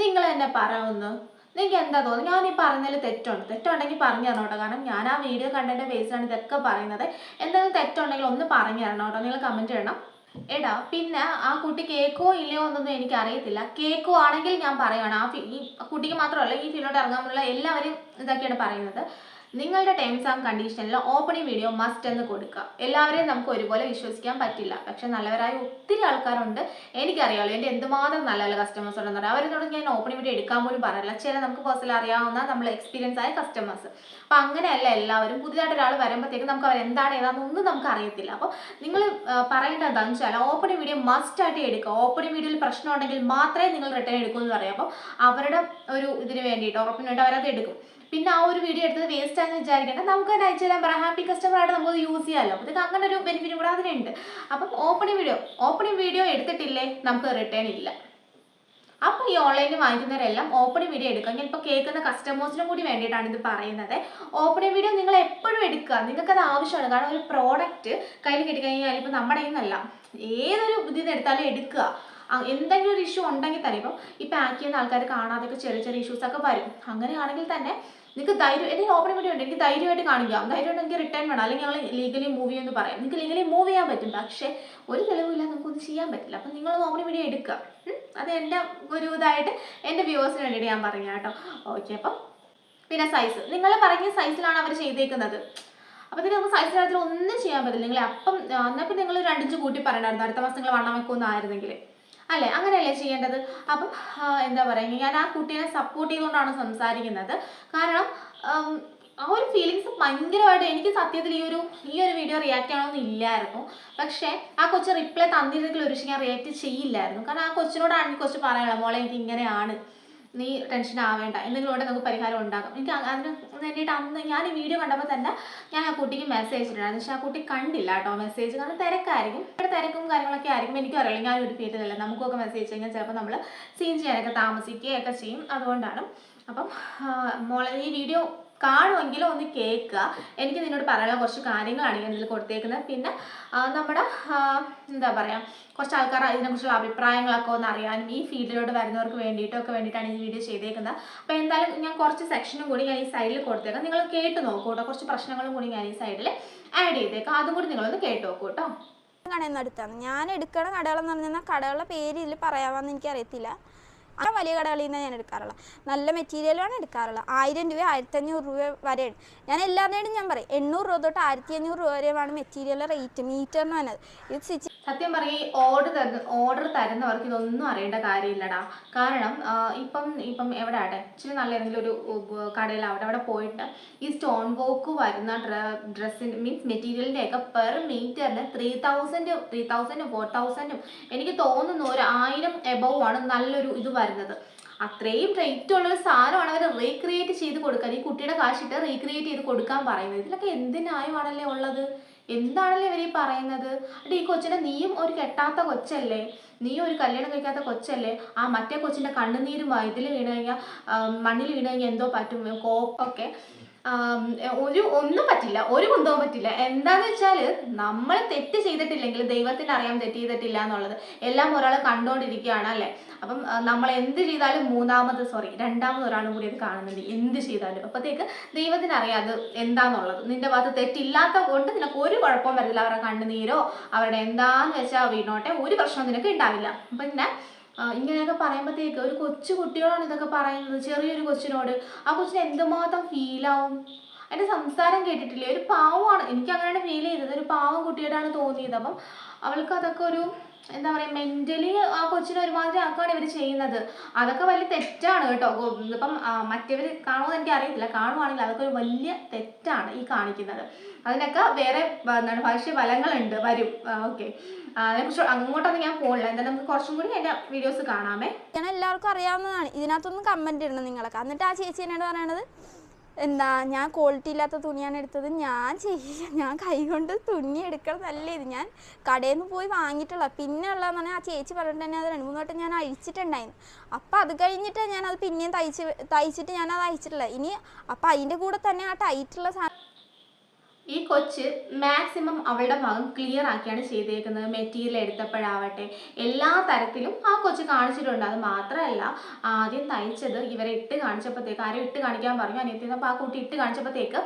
നിങ്ങൾ എന്നെ പറയുന്നു നിങ്ങൾക്ക് എന്താ തോന്നുന്നത് ഞാൻ ഈ പറഞ്ഞതിൽ തെറ്റുണ്ട്. തെറ്റുണ്ടെങ്കിൽ പറഞ്ഞു തരണം കേട്ടോ കാരണം ഞാൻ ആ വീഡിയോ കണ്ടതിന്റെ ബേസിലാണ് ഇതൊക്കെ പറയുന്നത്. എന്തെങ്കിലും തെറ്റുണ്ടെങ്കിൽ ഒന്ന് പറഞ്ഞു തരണം കേട്ടോ നിങ്ങൾ കമന്റ് ചെയ്യണം എടാ പിന്നെ ആ കുട്ടി കേക്കോ ഇല്ലയോ എന്നൊന്നും എനിക്ക് അറിയത്തില്ല കേക്കോ ആണെങ്കിൽ ഞാൻ പറയുകയാണ് ആ കുട്ടിക്ക് മാത്രമല്ല ഈ ഫീൽഡിലോട്ട് ഇറങ്ങാനുള്ള എല്ലാവരും ഇതൊക്കെയാണ് പറയുന്നത്. നിങ്ങളുടെ ടേംസ് ആൻഡ് കണ്ടീഷനിൽ ഓപ്പണിംഗ് വീഡിയോ മസ്റ്റ് എന്ന് കൊടുക്കുക. എല്ലാവരെയും നമുക്ക് ഒരുപോലെ വിശ്വസിക്കാൻ പറ്റില്ല. പക്ഷെ നല്ലവരായ ഒത്തിരി ആൾക്കാരുണ്ട്. എനിക്കറിയാമല്ലോ എന്റെ എന്തുമാത്രം നല്ല നല്ല കസ്റ്റമേഴ്സ് ഉണ്ടെന്ന് പറയാം അവരോട് ഞാൻ ഓപ്പണിംഗ് വീഡിയോ എടുക്കാൻ പോലും പറയില്ല ചില നമുക്ക് പേഴ്സണൽ അറിയാവുന്ന നമ്മൾ എക്സ്പീരിയൻസ് ആയ കസ്റ്റമേഴ്സ് അപ്പോൾ അങ്ങനെയല്ല എല്ലാവരും. പുതിയതായിട്ട് ഒരാൾ വരുമ്പോഴത്തേക്കും നമുക്ക് അവർ എന്താണ് ഏതാണെന്നൊന്നും നമുക്ക് അറിയത്തില്ല. അപ്പോൾ നിങ്ങൾ പറയേണ്ടത് എന്താണെന്ന് വെച്ചാൽ ഓപ്പണിംഗ് വീഡിയോ മസ്റ്റ് ആയിട്ട് എടുക്കുക. ഓപ്പണിംഗ് വീഡിയോയിൽ പ്രശ്നം ഉണ്ടെങ്കിൽ മാത്രമേ നിങ്ങൾ റിട്ടേൺ എടുക്കൂ എന്ന് പറയാം. അപ്പോൾ അവരുടെ ഒരു ഇതിന് വേണ്ടിയിട്ട് ഉറപ്പിന് വേണ്ടി അവരത് എടുക്കും. പിന്നെ ആ ഒരു വീഡിയോ എടുത്തത് വേസ്റ്റ് ആണെന്ന് വിചാരിക്കേണ്ട. നമുക്ക് തന്നെ അയച്ചു തരാൻ പറയാം. ഹാപ്പി കസ്റ്റമർ ആയിട്ട് നമുക്ക് യൂസ് ചെയ്യാമല്ലോ അപ്പോൾ ഇതൊക്കെ അങ്ങനെ ഒരു ബെനിഫിറ്റ് കൂടെ അതിനുണ്ട്. അപ്പം ഓപ്പണിംഗ് വീഡിയോ ഓപ്പണിംഗ് വീഡിയോ എടുത്തിട്ടില്ലേ? നമുക്ക് റിട്ടേൺ ഇല്ല. അപ്പോൾ ഈ ഓൺലൈനിൽ വാങ്ങിക്കുന്നവരെല്ലാം ഓപ്പണിംഗ് വീഡിയോ എടുക്കുക. ഇപ്പോൾ കേൾക്കുന്ന കസ്റ്റമേഴ്സിനും കൂടി വേണ്ടിയിട്ടാണ് ഇത് പറയുന്നത്. ഓപ്പണിംഗ് വീഡിയോ നിങ്ങൾ എപ്പോഴും എടുക്കുക. നിങ്ങൾക്കത് ആവശ്യമാണ്. കാരണം ഒരു പ്രോഡക്റ്റ് കയ്യിൽ കിട്ടിക്കഴിഞ്ഞാൽ ഇപ്പോൾ നമ്മുടെ കയ്യിൽ ഏതൊരു ഇതിൽ നിന്ന് എടുത്താലും എടുക്കുക. എന്തെങ്കിലും ഒരു ഇഷ്യൂ ഉണ്ടെങ്കിൽ തന്നെ ഇപ്പം ഈ പാക്ക് ചെയ്യുന്ന ആൾക്കാർ കാണാതെയൊക്കെ ചെറിയ ചെറിയ ഇഷ്യൂസൊക്കെ വരും. അങ്ങനെയാണെങ്കിൽ തന്നെ നിങ്ങൾക്ക് ധൈര്യം എന്തെങ്കിലും ഓപ്പണിംഗ് വീഡിയോ ഉണ്ട് എനിക്ക് ധൈര്യമായിട്ട് കാണിക്കാം ധൈര്യമായിട്ട് എനിക്ക് റിട്ടേൺ വേണം. അല്ലെങ്കിൽ ഞങ്ങൾ ലീഗലി മൂവ് എന്ന് പറയാം. നിങ്ങൾക്ക് ലീഗലി മൂവ് ചെയ്യാൻ പറ്റും പക്ഷേ ഒരു തെളിവില്ല നമുക്കൊന്നും ചെയ്യാൻ പറ്റില്ല. അപ്പം നിങ്ങൾ ഓപ്പണിംഗ് വീഡിയോ എടുക്കുക. അത് എന്റെ ഒരു ഇതായിട്ട് എന്റെ വ്യൂവേഴ്സിന് വേണ്ടിയിട്ട് ഞാൻ പറഞ്ഞു കേട്ടോ. ഓക്കെ അപ്പം പിന്നെ സൈസ് നിങ്ങൾ പറഞ്ഞ സൈസിലാണ് അവർ ചെയ്തേക്കുന്നത്. അപ്പോൾ ഇതിന് നമുക്ക് സൈസിനകത്തിൽ ഒന്നും ചെയ്യാൻ പറ്റില്ല. നിങ്ങൾ അപ്പം എന്നപ്പോൾ നിങ്ങൾ രണ്ടിഞ്ച് കൂട്ടി പറയണമായിരുന്നു അടുത്ത മാസം നിങ്ങൾ വണ്ണം വെക്കുമെന്നായിരുന്നെങ്കിൽ അല്ലേ? അങ്ങനെയല്ലേ ചെയ്യേണ്ടത്? അപ്പം എന്താ പറയുക ഞാൻ ആ കുട്ടീനെ സപ്പോർട്ട് ചെയ്തുകൊണ്ടാണ് സംസാരിക്കുന്നത്. കാരണം ആ ഒരു ഫീലിങ്സ് ഭയങ്കരമായിട്ട് എനിക്ക് സത്യത്തിൽ ഈ ഒരു ഈ ഒരു വീഡിയോ റിയാക്ട് ചെയ്യണമെന്ന് ഇല്ലായിരുന്നു. പക്ഷേ ആ കൊച്ച് റിപ്ലൈ തന്നിരുന്നെങ്കിൽ ഒരു ഞാൻ റിയാക്ട് ചെയ്യില്ലായിരുന്നു. കാരണം ആ കൊച്ചിനോടാണ് കൊച്ചു പറയാനുള്ളത്. മോളെ എനിക്ക് ഇങ്ങനെയാണ്. നീ ടെൻഷൻ ആവേണ്ട. എന്തെങ്കിലും ഉണ്ടെങ്കിൽ നമുക്ക് പരിഹാരം ഉണ്ടാകും എനിക്ക് അതിന് വേണ്ടിയിട്ട് അന്ന് ഞാൻ ഈ വീഡിയോ കണ്ടപ്പോൾ തന്നെ ഞാൻ ആ കുട്ടിക്ക് മെസ്സേജ് ഇട്ടിട്ടുണ്ടായിരുന്നു. പക്ഷേ ആ കുട്ടി കണ്ടില്ല കേട്ടോ മെസ്സേജ് കാരണം തിരക്കായിരിക്കും. ഇവിടെ തിരക്കും കാര്യങ്ങളൊക്കെ ആയിരിക്കും. എനിക്കും അറിയില്ല. ഞാൻ ഒരു ഫീൽഡിലല്ല നമുക്കൊക്കെ മെസ്സേജ് കഴിഞ്ഞാൽ ചിലപ്പോൾ നമ്മൾ സീൻ ചെയ്യാനൊക്കെ താമസിക്കുകയൊക്കെ ചെയ്യും. അതുകൊണ്ടാണ്. അപ്പം മോളെ ഈ വീഡിയോ കാണുമെങ്കിലും ഒന്ന് കേൾക്കുക. എനിക്ക് നിന്നോട് പറയാനുള്ള കുറച്ച് കാര്യങ്ങളാണ് ഞാൻ ഇതിൽ കൊടുത്തേക്കുന്നത്. പിന്നെ നമ്മുടെ എന്താ പറയുക കുറച്ച് ആൾക്കാർ ഇതിനെക്കുറിച്ചുള്ള അഭിപ്രായങ്ങളൊക്കെ ഒന്ന് അറിയാനും ഈ ഫീൽഡിലോട്ട് വരുന്നവർക്ക് വേണ്ടിയിട്ടൊക്കെ വേണ്ടിയിട്ടാണ് ഈ വീഡിയോ ചെയ്തേക്കുന്നത്. അപ്പോൾ എന്തായാലും ഞാൻ കുറച്ച് സെക്ഷനും കൂടി ഞാൻ ഈ സൈഡിൽ കൊടുത്തേക്കാം. നിങ്ങൾ കേട്ട് നോക്കൂ കേട്ടോ. കുറച്ച് പ്രശ്നങ്ങളും കൂടി ഞാൻ ഈ സൈഡിൽ ആഡ് ചെയ്തേക്കാം. അതും കൂടി നിങ്ങളൊന്ന് കേട്ട് നോക്കൂ കേട്ടോ. കടയിൽ നിന്ന് എടുത്താണ് ഞാൻ എടുക്കണ കടകളെന്ന് പറഞ്ഞാൽ കടകളുടെ പേര് ഇതിൽ പറയാമെന്ന് എനിക്കറിയത്തില്ല. ആ വലിയ കടകളിൽ നിന്ന് ഞാൻ എടുക്കാറുള്ളത്. നല്ല മെറ്റീരിയലാണ് എടുക്കാറുള്ളത്. ആയിരം രൂപ ആയിരത്തഞ്ഞൂറ് രൂപ വരെയാണ്. ഞാൻ എല്ലാവരുടെയും ഞാൻ പറയും എണ്ണൂറ് രൂപ തൊട്ട് ആയിരത്തി അഞ്ഞൂറ് രൂപ വരെയാണ് മെറ്റീരിയൽ റേറ്റ് മീറ്ററിന് വന്നത് ഇത് സ്റ്റിച്ച് സത്യം പറയും ഈ ഓർഡർ തരുന്ന ഓർഡർ തരുന്നവർക്ക് ഇതൊന്നും അറിയേണ്ട കാര്യമില്ലടാ. കാരണം ഇപ്പം ഇപ്പം എവിടെ ആട്ടെ ഇച്ചിരി നല്ല ഏതെങ്കിലും ഒരു കടയിലാവട്ടെ അവിടെ പോയിട്ട് ഈ സ്റ്റോൺ വോക്ക് വരുന്ന ഡ്രസ്സിന്റെ മീൻസ് മെറ്റീരിയലിന്റെ ഒക്കെ പെർ മീറ്ററിന് ത്രീ തൗസൻഡ് ത്രീ തൗസൻഡും ഫോർ തൗസൻഡും എനിക്ക് തോന്നുന്നു ഒരു ആയിരം എബവ് ആണ് നല്ലൊരു ഇത് വരുന്നത്. അത്രയും റേറ്റ് ഉള്ള ഒരു സാധനമാണ് അവർ റീക്രിയേറ്റ് ചെയ്ത് കൊടുക്കാൻ ഈ കുട്ടിയുടെ കാശിട്ട് റീക്രിയേറ്റ് ചെയ്ത് കൊടുക്കാൻ പറയുന്നത്. ഇതിലൊക്കെ എന്ത് ന്യായമാണല്ലേ ഉള്ളത്? എന്താണല്ലേ ഇവർ ഈ പറയുന്നത്? അടി ഈ കൊച്ചിനെ നീയും ഒരു കെട്ടാത്ത കൊച്ചല്ലേ? നീ ഒരു കല്യാണം കഴിക്കാത്ത കൊച്ചല്ലേ? ആ മറ്റേ കൊച്ചിന്റെ കണ്ണുനീരും ഇതിൽ വീണ് കഴിഞ്ഞാൽ മണ്ണിൽ വീണ് കഴിഞ്ഞാൽ എന്തോ പറ്റും? കോപ്പൊക്കെ ഒരു ഒന്നും പറ്റില്ല ഒരു കുന്തവും പറ്റില്ല. എന്താന്ന് വെച്ചാൽ നമ്മൾ തെറ്റ് ചെയ്തിട്ടില്ലെങ്കിൽ ദൈവത്തിന് അറിയാം തെറ്റ് ചെയ്തിട്ടില്ല എന്നുള്ളത്. എല്ലാം ഒരാൾ കണ്ടുകൊണ്ടിരിക്കുകയാണ് അല്ലേ? അപ്പം നമ്മൾ എന്ത് ചെയ്താലും മൂന്നാമത് സോറി രണ്ടാമത് ഒരാളും കൂടി അത് കാണുന്നുണ്ട്. എന്ത് ചെയ്താലും. അപ്പോഴത്തേക്ക് ദൈവത്തിന് അറിയാം അത് എന്താന്നുള്ളത്. നിന്റെ ഭാഗത്ത് തെറ്റില്ലാത്ത കൊണ്ട് നിനക്ക് ഒരു കുഴപ്പവും വരില്ല അവരുടെ കണ്ണുനീരോ അവരുടെ എന്താന്ന് വെച്ചാൽ വീണോട്ടെ ഒരു പ്രശ്നവും നിനക്ക് ഉണ്ടാവില്ല. അപ്പം പിന്നെ ഇങ്ങനെയൊക്കെ പറയുമ്പോഴത്തേക്ക് ഒരു കൊച്ചു കുട്ടിയോടാണ് ഇതൊക്കെ പറയുന്നത്. ചെറിയൊരു കൊച്ചിനോട്. ആ കൊച്ചിന് എന്തുമാത്രം ഫീലാവും അതിന്റെ സംസാരം കേട്ടിട്ടില്ലേ? ഒരു പാവമാണ്. എനിക്ക് അങ്ങനെയാണ് ഫീൽ ചെയ്തത്. ഒരു പാവം കുട്ടിയോടാണ് തോന്നിയത്. അപ്പം അവൾക്ക് അതൊക്കെ ഒരു എന്താ പറയുക മെന്റലി ആ കൊച്ചിനെ ഒരുമാതിരി ആക്കുകയാണ് ഇവർ ചെയ്യുന്നത്. അതൊക്കെ വലിയ തെറ്റാണ് കേട്ടോ. ഇപ്പം മറ്റവർ കാണുമെന്ന് എനിക്ക് അറിയത്തില്ല കാണുവാണെങ്കിൽ അതൊക്കെ ഒരു വലിയ തെറ്റാണ് ഈ കാണിക്കുന്നത്. അതിനൊക്കെ വേറെ എന്താണ് എന്താണ് ഭക്ഷ്യഫലങ്ങളുണ്ട് വരും. ഓക്കെ. അതിനെക്കുറിച്ച് അങ്ങോട്ടൊന്നും ഞാൻ പോകില്ല എന്താ നമുക്ക് കുറച്ചും കൂടി എന്റെ വീഡിയോസ് കാണാമേ. ഞാൻ എല്ലാവർക്കും അറിയാവുന്നതാണ്. ഇതിനകത്തൊന്നും കമന്റ് ഇടണം നിങ്ങളൊക്കെ. എന്നിട്ട് ആ ചേച്ചി എന്നോട് പറയണത്? എന്താ ഞാൻ ക്വാളിറ്റി ഇല്ലാത്ത തുണിയാണ് എടുത്തത്. ഞാൻ ചെയ്യില്ല. ഞാൻ കൈകൊണ്ട് തുണി എടുക്കണം നല്ല ഇത്. ഞാൻ കടയിൽ നിന്ന് പോയി വാങ്ങിയിട്ടുള്ള പിന്നെ ഉള്ളതെന്ന് പറഞ്ഞാൽ ആ ചേച്ചി പറഞ്ഞിട്ട് തന്നെ അത് രണ്ട് മൂന്ന് വട്ടം ഞാൻ അഴിച്ചിട്ടുണ്ടായിരുന്നു. അപ്പം അത് കഴിഞ്ഞിട്ട് ഞാൻ അത് പിന്നെയും തയ്ച്ച് തയ്ച്ചിട്ട് ഞാൻ അത് അയച്ചിട്ടുള്ളത് ഇനി അപ്പം അതിന്റെ കൂടെ തന്നെ ആ ടൈറ്റുള്ള സാധനം ഈ കൊച്ച് മാക്സിമം അവളുടെ ഭാഗം ക്ലിയർ ആക്കിയാണ് ചെയ്തേക്കുന്നത്. മെറ്റീരിയൽ എടുത്തപ്പോഴാവട്ടെ എല്ലാ തരത്തിലും ആ കൊച്ച് കാണിച്ചിട്ടുണ്ട്. അത് മാത്രമല്ല ആദ്യം തയ്ച്ചത് ഇവരെ ഇട്ട് കാണിച്ചപ്പോഴത്തേക്ക് ആരും ഇട്ട് കാണിക്കാൻ പറഞ്ഞു? അനിയത്തിന്ന് അപ്പോൾ ആ കുട്ടി ഇട്ട് കാണിച്ചപ്പോഴത്തേക്ക്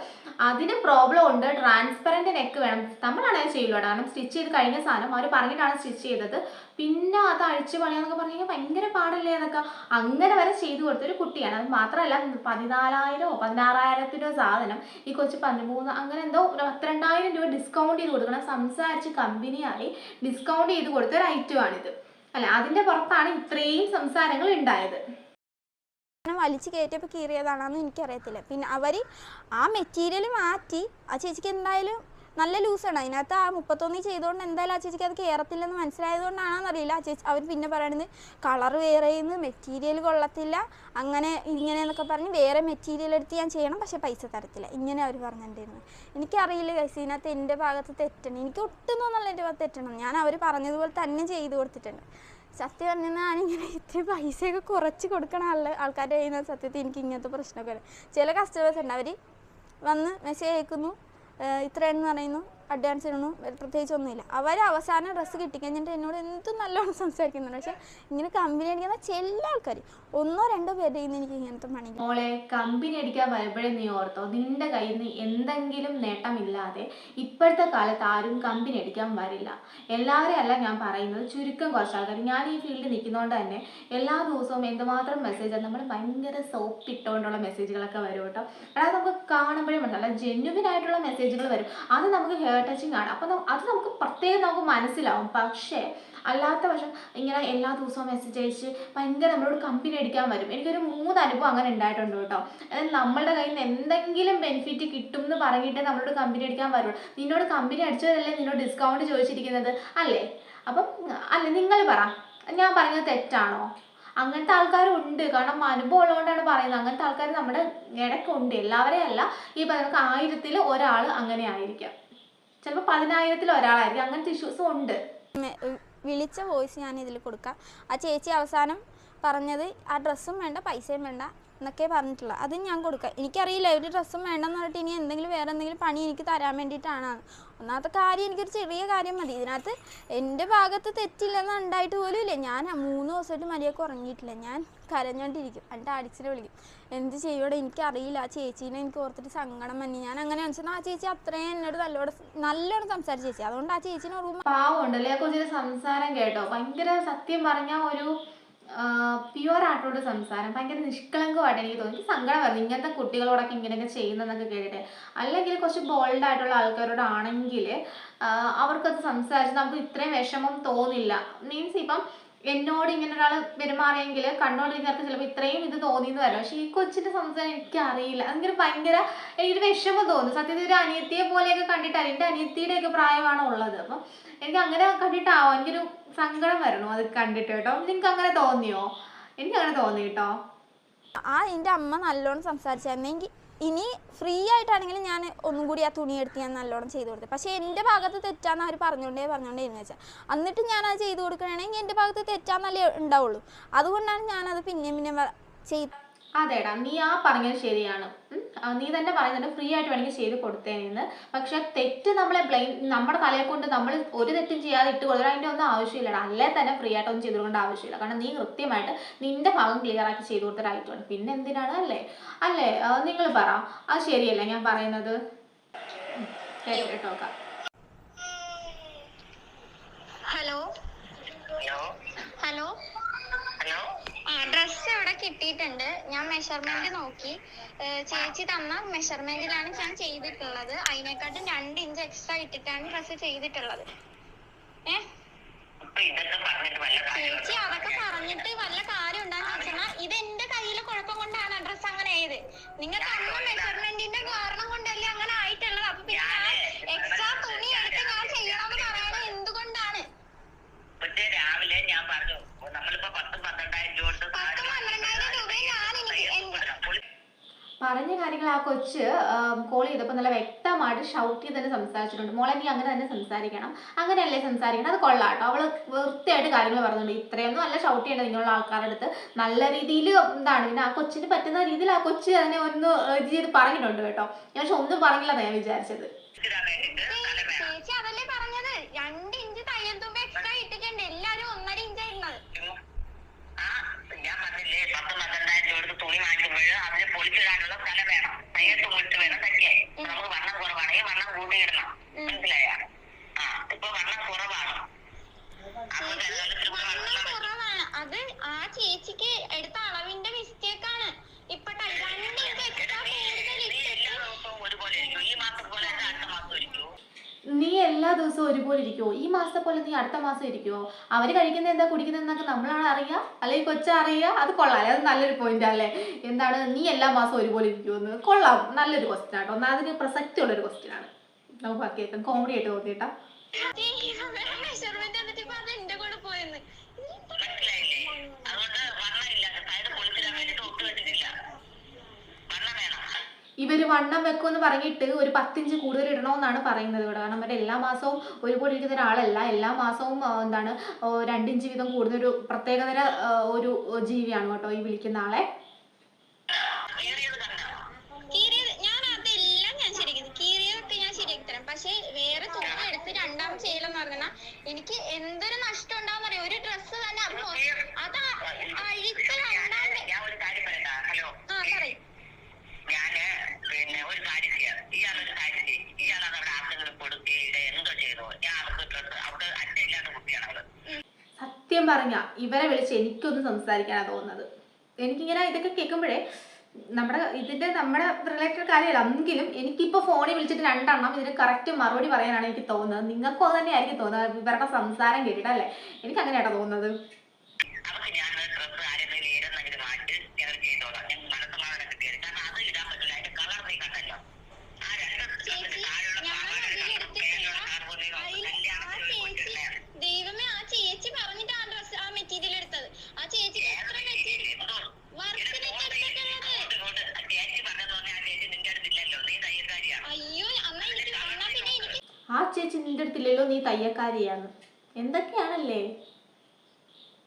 അതിന് പ്രോബ്ലം ഉണ്ട്. ട്രാൻസ്പെറന്റ് നെക്ക് വേണം. നമ്മളാണ് അത് ചെയ്യുള്ളൂ കാരണം സ്റ്റിച്ച് ചെയ്ത് കഴിഞ്ഞ സാധനം അവർ പറഞ്ഞിട്ടാണ് സ്റ്റിച്ച് ചെയ്തത്. പിന്നെ അത് അഴിച്ച് പണിയാന്നൊക്കെ പറഞ്ഞു കഴിഞ്ഞാൽ ഭയങ്കര പാടല്ലേ എന്നൊക്കെ അങ്ങനെ വരെ ചെയ്തു കൊടുത്തൊരു കുട്ടിയാണ്. അത് മാത്രമല്ല പതിനാലായിരമോ പതിനാറായിരത്തിനോ സാധനം ഈ കൊച്ച് പതിമൂന്ന് അങ്ങനെ എന്തോ ഒരു പത്തിരണ്ടായിരം രൂപ ഡിസ്കൗണ്ട് ചെയ്ത് കൊടുക്കണം. സംസാരിച്ച് കമ്പനിയായി ഡിസ്കൗണ്ട് ചെയ്ത് കൊടുത്ത ഒരു ഐറ്റമാണിത് അല്ല അതിന്റെ പുറത്താണ് ഇത്രയും സംസാരങ്ങൾ ഉണ്ടായത്. വലിച്ചു കയറ്റിയപ്പോൾ കീറിയതാണെന്ന് എനിക്കറിയത്തില്ല. പിന്നെ അവർ ആ മെറ്റീരിയൽ മാറ്റി ആ ചേച്ചിക്ക് എന്തായാലും നല്ല ലൂസാണ്. അതിനകത്ത് ആ മുപ്പത്തൊന്നിൽ ചെയ്തുകൊണ്ട് എന്തായാലും ആ ചേച്ചിക്ക് അത് കയറത്തില്ലെന്ന് മനസ്സിലായതുകൊണ്ടാണെന്ന് അറിയില്ല ആ ചേച്ചി അവർ പിന്നെ പറയണത് കളർ വേറെ മെറ്റീരിയൽ കൊള്ളത്തില്ല. അങ്ങനെ ഇങ്ങനെ എന്നൊക്കെ പറഞ്ഞ് വേറെ മെറ്റീരിയൽ എടുത്ത് ഞാൻ ചെയ്യണം പക്ഷേ പൈസ തരത്തില്ല. ഇങ്ങനെ അവർ പറഞ്ഞിട്ടുണ്ടായിരുന്നു. എനിക്കറിയില്ല ഗൈസ് ഇതിനകത്ത് എന്റെ ഭാഗത്ത് തെറ്റണം എനിക്ക് ഒട്ടും തോന്നുന്നില്ല എന്റെ ഭാഗത്ത് തെറ്റണം ഞാൻ അവർ പറഞ്ഞതുപോലെ തന്നെ ചെയ്തു കൊടുത്തിട്ടുണ്ട്. സത്യം പറഞ്ഞാൽ ഞാനിങ്ങനെ ഇത്തിരി പൈസയൊക്കെ കുറച്ച് കൊടുക്കണ ആൾ ആൾക്കാരുടെ കയ്യിൽ നിന്ന് സത്യത്തിൽ എനിക്ക് ഇങ്ങനത്തെ പ്രശ്നമൊക്കെ ചില കസ്റ്റമേഴ്സ് ഉണ്ട്. അവർ വന്ന് മെസ്സേജ് അയക്കുന്നു. ഇത്രയെന്ന് പറയുന്നു. അഡ്വാൻസ് ഇടണു. പ്രത്യേകിച്ച് ഒന്നുമില്ല. അവർ അവസാനം ഡ്രസ്സ് കിട്ടിക്കഴിഞ്ഞിട്ട് എന്നോട് എന്തും നല്ലോണം സംസാരിക്കുന്നുണ്ട്. പക്ഷേ ഇങ്ങനെ കമ്പനി അടിക്കുന്ന ചില ആൾക്കാർ ഒന്നോ രണ്ടോ പേരുടെ ഇന്ന് എനിക്ക് ഇങ്ങനത്തെ പണി മോളെ കമ്പനി അടിക്കാൻ വരുമ്പോഴേ നീ ഓർത്തോ നിന്റെ കയ്യിൽ നിന്ന് എന്തെങ്കിലും നേട്ടമില്ലാതെ ഇപ്പോഴത്തെ കാലത്ത് ആരും കമ്പനി അടിക്കാൻ വരില്ല. എല്ലാവരെയും അല്ല ഞാൻ പറയുന്നത് ചുരുക്കം കുറച്ച് ആൾക്കാർ ഞാൻ ഈ ഫീൽഡിൽ നിൽക്കുന്നതുകൊണ്ട് തന്നെ എല്ലാ ദിവസവും എന്തുമാത്രം മെസ്സേജ് നമ്മൾ ഭയങ്കര സോപ്പ് ഇട്ടുകൊണ്ടുള്ള മെസ്സേജുകളൊക്കെ വരും കേട്ടോ. അതായത് നമുക്ക് കാണുമ്പോഴേ മനസ്സിലാവും. ജെന്യുവിൻ ആയിട്ടുള്ള മെസ്സേജുകൾ വരും. അത് നമുക്ക് ഹെയർ ടച്ചിങ് ആണ്. അപ്പം അത് നമുക്ക് പ്രത്യേകം നമുക്ക് മനസ്സിലാവും. പക്ഷേ അല്ലാത്ത പക്ഷം ഇങ്ങനെ എല്ലാ ദിവസവും മെസ്സേജ് അയച്ച് ഭയങ്കര നമ്മളോട് കമ്പനി അടിക്കാൻ വരും. എനിക്കൊരു മൂന്ന് അനുഭവം അങ്ങനെ ഉണ്ടായിട്ടുണ്ട് കേട്ടോ. അതായത് നമ്മളുടെ കയ്യിൽ നിന്ന് എന്തെങ്കിലും ബെനിഫിറ്റ് കിട്ടും എന്ന് പറഞ്ഞിട്ട് നമ്മളോട് കമ്പനി അടിക്കാൻ വരുള്ളൂ. നിന്നോട് കമ്പനി അടിച്ചതല്ലേ നിന്നോട് ഡിസ്കൗണ്ട് ചോദിച്ചിരിക്കുന്നത്? അല്ലേ? അപ്പം അല്ലേ നിങ്ങൾ പറ. ഞാൻ പറഞ്ഞത് തെറ്റാണോ? അങ്ങനത്തെ ആൾക്കാരും ഉണ്ട്. കാരണം അനുഭവം ഉള്ളതുകൊണ്ടാണ് പറയുന്നത്. അങ്ങനത്തെ ആൾക്കാർ നമ്മുടെ ഇടയ്ക്കുണ്ട്. എല്ലാവരെയും അല്ല. ഈ പറയുന്ന ആയിരത്തിൽ ഒരാൾ അങ്ങനെ ആയിരിക്കാം ചിലപ്പോൾ പതിനായിരത്തിൽ ഒരാളായിരിക്കും. അങ്ങനത്തെ ഇഷ്യൂസും ഉണ്ട്. വിളിച്ച വോയിസ് ഞാൻ ഇതിൽ കൊടുക്കാം. ആ ചേച്ചി അവസാനം പറഞ്ഞത് ആ ഡ്രസ്സും വേണ്ട പൈസയും വേണ്ട എന്നൊക്കെ പറഞ്ഞിട്ടുള്ളത് അത് ഞാൻ കൊടുക്കാം. എനിക്കറിയില്ല ഒരു ഡ്രസ്സും വേണ്ടെന്ന് പറഞ്ഞിട്ട് ഇനി എന്തെങ്കിലും വേറെ എന്തെങ്കിലും പണി എനിക്ക് തരാൻ വേണ്ടിയിട്ടാണ്. ഒന്നാമത്തെ കാര്യം എനിക്കൊരു ചെറിയ കാര്യം മതി. ഇതിനകത്ത് എന്റെ ഭാഗത്ത് തെറ്റില്ലെന്ന് ഉണ്ടായിട്ട് പോലും ഇല്ല ഞാൻ മൂന്ന് ദിവസമായിട്ട് മര്യാദയ്ക്ക് ഉറങ്ങിയിട്ടില്ല. ഞാൻ കരഞ്ഞോണ്ടിരിക്കും. എന്നിട്ട് അടിച്ചിട്ട് വിളിക്കും. എന്ത് ചെയ്യൂടെ? എനിക്കറിയില്ല. ആ ചേച്ചീനെ എനിക്ക് ഓർത്തിട്ട് സങ്കടം വന്നി. ഞാൻ അങ്ങനെ വെച്ചാൽ ആ ചേച്ചി അത്രയും എന്നോട് നല്ലോണം നല്ലോണം സംസാരിച്ച ചേച്ചി. അതുകൊണ്ട് ആ ചേച്ചീനെ ഓർമ്മ പാവമുണ്ടല്ലേ ആ കൊച്ചിന്റെ സംസാരം കേട്ടോ? ഭയങ്കര സത്യം പറഞ്ഞ ഒരു പ്യുവർ ആയിട്ടുള്ള സംസാരം. ഭയങ്കര നിഷ്കളങ്കമായിട്ട് എനിക്ക് തോന്നി. സങ്കടം വരുന്നു. ഇങ്ങനത്തെ കുട്ടികളോടൊക്കെ ഇങ്ങനെയൊക്കെ ചെയ്യുന്നതെന്നൊക്കെ കേട്ടിട്ട്. അല്ലെങ്കിൽ കുറച്ച് ബോൾഡ് ആയിട്ടുള്ള ആൾക്കാരോടാണെങ്കിൽ അവർക്കത് സംസാരിച്ച് നമുക്ക് ഇത്രയും വിഷമം തോന്നില്ല. മീൻസ് ഇപ്പം എന്നോട് ഇങ്ങനെ ഒരാൾ പെരുമാറിയെങ്കിൽ കണ്ടോണ്ടിരിക്കുന്നവർക്ക് ചിലപ്പോൾ ഇത്രയും ഇത് തോന്നിയെന്ന് വരാം. പക്ഷേ ഈ കൊച്ചിന്റെ സംസാരം എനിക്ക് അറിയില്ല. അങ്ങനെ ഭയങ്കര എനിക്കൊരു വിഷമം തോന്നുന്നു സത്യത്തിൽ ഒരു അനിയത്തിയെ പോലെയൊക്കെ കണ്ടിട്ടാണ് എന്റെ അനിയത്തിയുടെയൊക്കെ പ്രായമാണ് ഉള്ളത്. അപ്പം എനിക്ക് അങ്ങനെ കണ്ടിട്ടാവും. എനിക്കൊരു സങ്കടം വരണു അത് കണ്ടിട്ട് കേട്ടോ. നിങ്ങൾക്ക് അങ്ങനെ തോന്നിയോ? എനിക്ക് അങ്ങനെ തോന്നി കേട്ടോ. ആ എന്റെ അമ്മ നല്ലോണം സംസാരിച്ചായിരുന്നെങ്കിൽ ഇനി ഫ്രീ ആയിട്ടാണെങ്കിലും ഞാൻ ഒന്നും കൂടി ആ തുണി എടുത്ത് ഞാൻ നല്ലോണം ചെയ്ത് കൊടുത്തു. പക്ഷേ എന്റെ ഭാഗത്ത് തെറ്റാന്ന് അവർ പറഞ്ഞുകൊണ്ടേ എന്ന് വെച്ചാൽ എന്നിട്ട് ഞാൻ അത് ചെയ്ത് കൊടുക്കുകയാണെങ്കിൽ എന്റെ ഭാഗത്ത് തെറ്റാന്നല്ലേ ഉണ്ടാവുള്ളൂ. അതുകൊണ്ടാണ് ഞാനത് പിന്നെയും പിന്നെ ചെയ്ത് അതേടാ നീ ആ പറഞ്ഞത് ശരിയാണ്. നീ തന്നെ പറയുന്നുണ്ട് ഫ്രീ ആയിട്ട് വേണമെങ്കിൽ ചെയ്ത് കൊടുത്തേനെന്ന് പക്ഷെ തെറ്റ് നമ്മളെ ബ്ലെയിം നമ്മുടെ തലയെ കൊണ്ട് നമ്മൾ ഒരു തെറ്റും ചെയ്യാതെ ഇട്ട് കൊടുത്താൽ അതിന്റെ ഒന്നും ആവശ്യമില്ലടാ. അല്ലേ തന്നെ ഫ്രീ ആയിട്ടൊന്നും ചെയ്ത് കൊടുക്കേണ്ട ആവശ്യമില്ല. കാരണം നീ കൃത്യമായിട്ട് നിന്റെ ഭാഗം ക്ലിയർ ആക്കി ചെയ്ത് കൊടുത്തൊരായിട്ടുണ്ട് പിന്നെ എന്തിനാണ് അല്ലേ? അല്ലേ? നിങ്ങൾ പറ. അത് ശരിയല്ലേ ഞാൻ പറയുന്നത്? കേട്ടോക്ക കേട്ടോ കേട്ടോക്കാം ഹലോ? ഹലോ? ഹലോ? ഡ്രസ്സ് ഇവിടെ കിട്ടിയിട്ടുണ്ട്. ഞാൻ മെഷർമെന്റ് നോക്കി. ചേച്ചി തന്ന മെഷർമെന്റിലാണ് ഞാൻ ചെയ്തിട്ടുള്ളത്. അതിനെക്കാട്ടും രണ്ട് ഇഞ്ച് എക്സ്ട്രാ ഇട്ടിട്ടാണ് ഡ്രസ്സ് ചെയ്തിട്ടുള്ളത്. ഏ? ചേച്ചി അതൊക്കെ പറഞ്ഞിട്ട് വല്ല കാര്യം ഉണ്ടാന്ന് വെച്ചാൽ ഇത് എന്റെ കയ്യിലെ കുഴപ്പം കൊണ്ടാണ് ഡ്രസ്സ് അങ്ങനെ ആയത്. നിങ്ങൾക്ക് തന്ന മെഷർമെന്റിന്റെ പറഞ്ഞ കാര്യങ്ങൾ ആ കൊച്ച് കോൾ ചെയ്തപ്പോൾ നല്ല വ്യക്തമായിട്ട് ഷൗട്ട് ചെയ്ത് തന്നെ സംസാരിച്ചിട്ടുണ്ട്. മോളെ നീ അങ്ങനെ തന്നെ സംസാരിക്കണം. അങ്ങനെയല്ലേ സംസാരിക്കണം? അത് കൊള്ളാട്ടോ അവൾ വൃത്തിയായിട്ട് കാര്യങ്ങൾ പറയുന്നുണ്ട് ഇത്രയൊന്നും അല്ല ഷൗട്ട് ചെയ്യേണ്ടത് ഇങ്ങനെയുള്ള ആൾക്കാരുടെ അടുത്ത്. നല്ല രീതിയിൽ എന്താണ് പിന്നെ ആ കൊച്ചിന് പറ്റുന്ന രീതിയിൽ ആ കൊച്ച് അതിനെ ഒന്ന് ഇത് ചെയ്ത് പറഞ്ഞിട്ടുണ്ട് കേട്ടോ. ഞാൻ പക്ഷെ ഒന്നും പറഞ്ഞില്ലെന്നാണ് ഞാൻ വിചാരിച്ചത് ഇടാൻ വേണ്ടിട്ട് തല വേണം ചേച്ചി അതല്ലേ പറഞ്ഞത് രണ്ട് ഇഞ്ച് തയ്യൽ തുമ്പ് എക്സ്ട്രാ ഇട്ടിട്ടുണ്ട് എല്ലാരും ഒന്നര ഇഞ്ചാ ഇടുന്നത് ആ ഞാൻ പത്ത് പന്ത്രണ്ടായിരം രൂപ കൊടുത്ത് തുണി വാങ്ങിക്കുമ്പോൾ അതിന് പൊളിച്ചിടാനുള്ള സ്ഥലം വേണം. തയ്യൽ തുണിട്ട് വേണം തയ്ക്കാൻ നമുക്ക് വണ്ണം കുറവാണെങ്കിൽ വണ്ണം കൂട്ടിയിടണം. മനസ്സിലായ? ആ ഇപ്പൊ വണ്ണം കുറവാണ്. അത് ആ ചേച്ചിക്ക് എടുത്ത അളവിന്റെ മിസ്റ്റേക്ക് നീ എല്ലാ ദിവസവും ഒരുപോലെ ഇരിക്കുമോ ഈ മാസത്തെ പോലെ നീ അടുത്ത മാസം ഇരിക്കുമോ അവർ കഴിക്കുന്നത് എന്താ കുടിക്കുന്നത് എന്നൊക്കെ നമ്മളാണ് അറിയുക? അല്ലെങ്കിൽ കൊച്ച അറിയുക? അത് കൊള്ളാം? അത് നല്ലൊരു പോയിന്റ് അല്ലേ? എന്താണ് നീ എല്ലാ മാസവും ഒരുപോലെ ഇരിക്കുമെന്ന് കൊള്ളാം. നല്ലൊരു ക്വസ്റ്റ്യൻ ആട്ടോ അതിന് പ്രസക്തിയുള്ളൊരു ക്വസ്റ്റ്യൻ ആണ്. നമുക്ക് ബാക്കി കോമഡി ആയിട്ട് തോന്നിയിട്ടാ മെഷർമെന്റ് എന്നിട്ട് ഇപ്പൊ അത് എന്റെ കൂടെ പോയെന്ന് മനസ്സിലായില്ലേ അതുകൊണ്ട് വണ്ണമില്ല അതായത് പൊളിച്ചിടാൻ വേണ്ടിട്ട് ഒട്ട് വെച്ചിട്ടില്ല വണ്ണം വേണം ഇവർ വണ്ണം വെക്കുമെന്ന് പറഞ്ഞിട്ട് ഒരു പത്തിഞ്ച് കൂടുതൽ ഇടണമെന്നാണ് പറയുന്നത് ഇവിടെ. കാരണം അവരുടെ എല്ലാ മാസവും ഒരുപോലെ ഇരിക്കുന്ന ഒരാളല്ല. എല്ലാ മാസവും എന്താണ് രണ്ടിഞ്ച് വീതം കൂടുന്ന ഒരു പ്രത്യേകതര ഒരു ജീവിയാണ് കേട്ടോ ഈ വിളിക്കുന്ന ആളെ കീറിയത് കണ്ടോ കീറിയത് ഞാൻ അതെല്ലാം ഞാൻ ശരിയാക്കി കീറിയതൊക്കെ ഞാൻ ശരിയാക്കി തരാം പക്ഷെ വേറെ തുണി എടുത്ത് രണ്ടാമത് ചെയ്യലെന്ന് പറഞ്ഞാൽ എനിക്ക് എന്തൊരു നഷ്ടം ഉണ്ടാവും അറിയോ ഒരു ഡ്രസ്സ് തന്നെ അത് മൊ- അത് അഴിച്ച് രണ്ടാമത് ഞാൻ ഒരു കാര്യം പറയട്ടാ ഹലോ ആ പറയും ഞാൻ പിന്നെ ഒരു കാര്യം ചെയ്യാം ഇയാളൊരു കാര്യം ചെയ്യും ഇയാളത് അവിടെ ആർക്കെങ്കിലും കൊടുക്കുകയുടെ എന്തോ ചെയ്തോ ഞാൻ അവർക്ക് ഡ്രസ്സ് അവർക്ക് അച്ഛയില്ലാത്ത കുട്ടിയാണ് അവൾ സത്യം പറഞ്ഞ ഇവരെ വിളിച്ച് എനിക്കൊന്ന് സംസാരിക്കാനാണ് തോന്നുന്നത്. എനിക്കിങ്ങനെ ഇതൊക്കെ കേൾക്കുമ്പോഴേ നമ്മുടെ ഇതിന്റെ നമ്മുടെ റിലേറ്റഡ് കാര്യമല്ല എങ്കിലും എനിക്കിപ്പോൾ ഫോണിൽ വിളിച്ചിട്ട് രണ്ടെണ്ണം ഇതിന് കറക്റ്റ് മറുപടി പറയാനാണ് എനിക്ക് തോന്നുന്നത്. നിങ്ങൾക്കും അത് തന്നെയായിരിക്കും തോന്നുന്നത്. ഇവരുടെ സംസാരം കേട്ടിട്ടല്ലേ? എനിക്ക് അങ്ങനെയാട്ടോ തോന്നുന്നത്. നിന്റെ നീ തയ്യക്കാരിയാന്ന് എന്തൊക്കെയാണല്ലേ?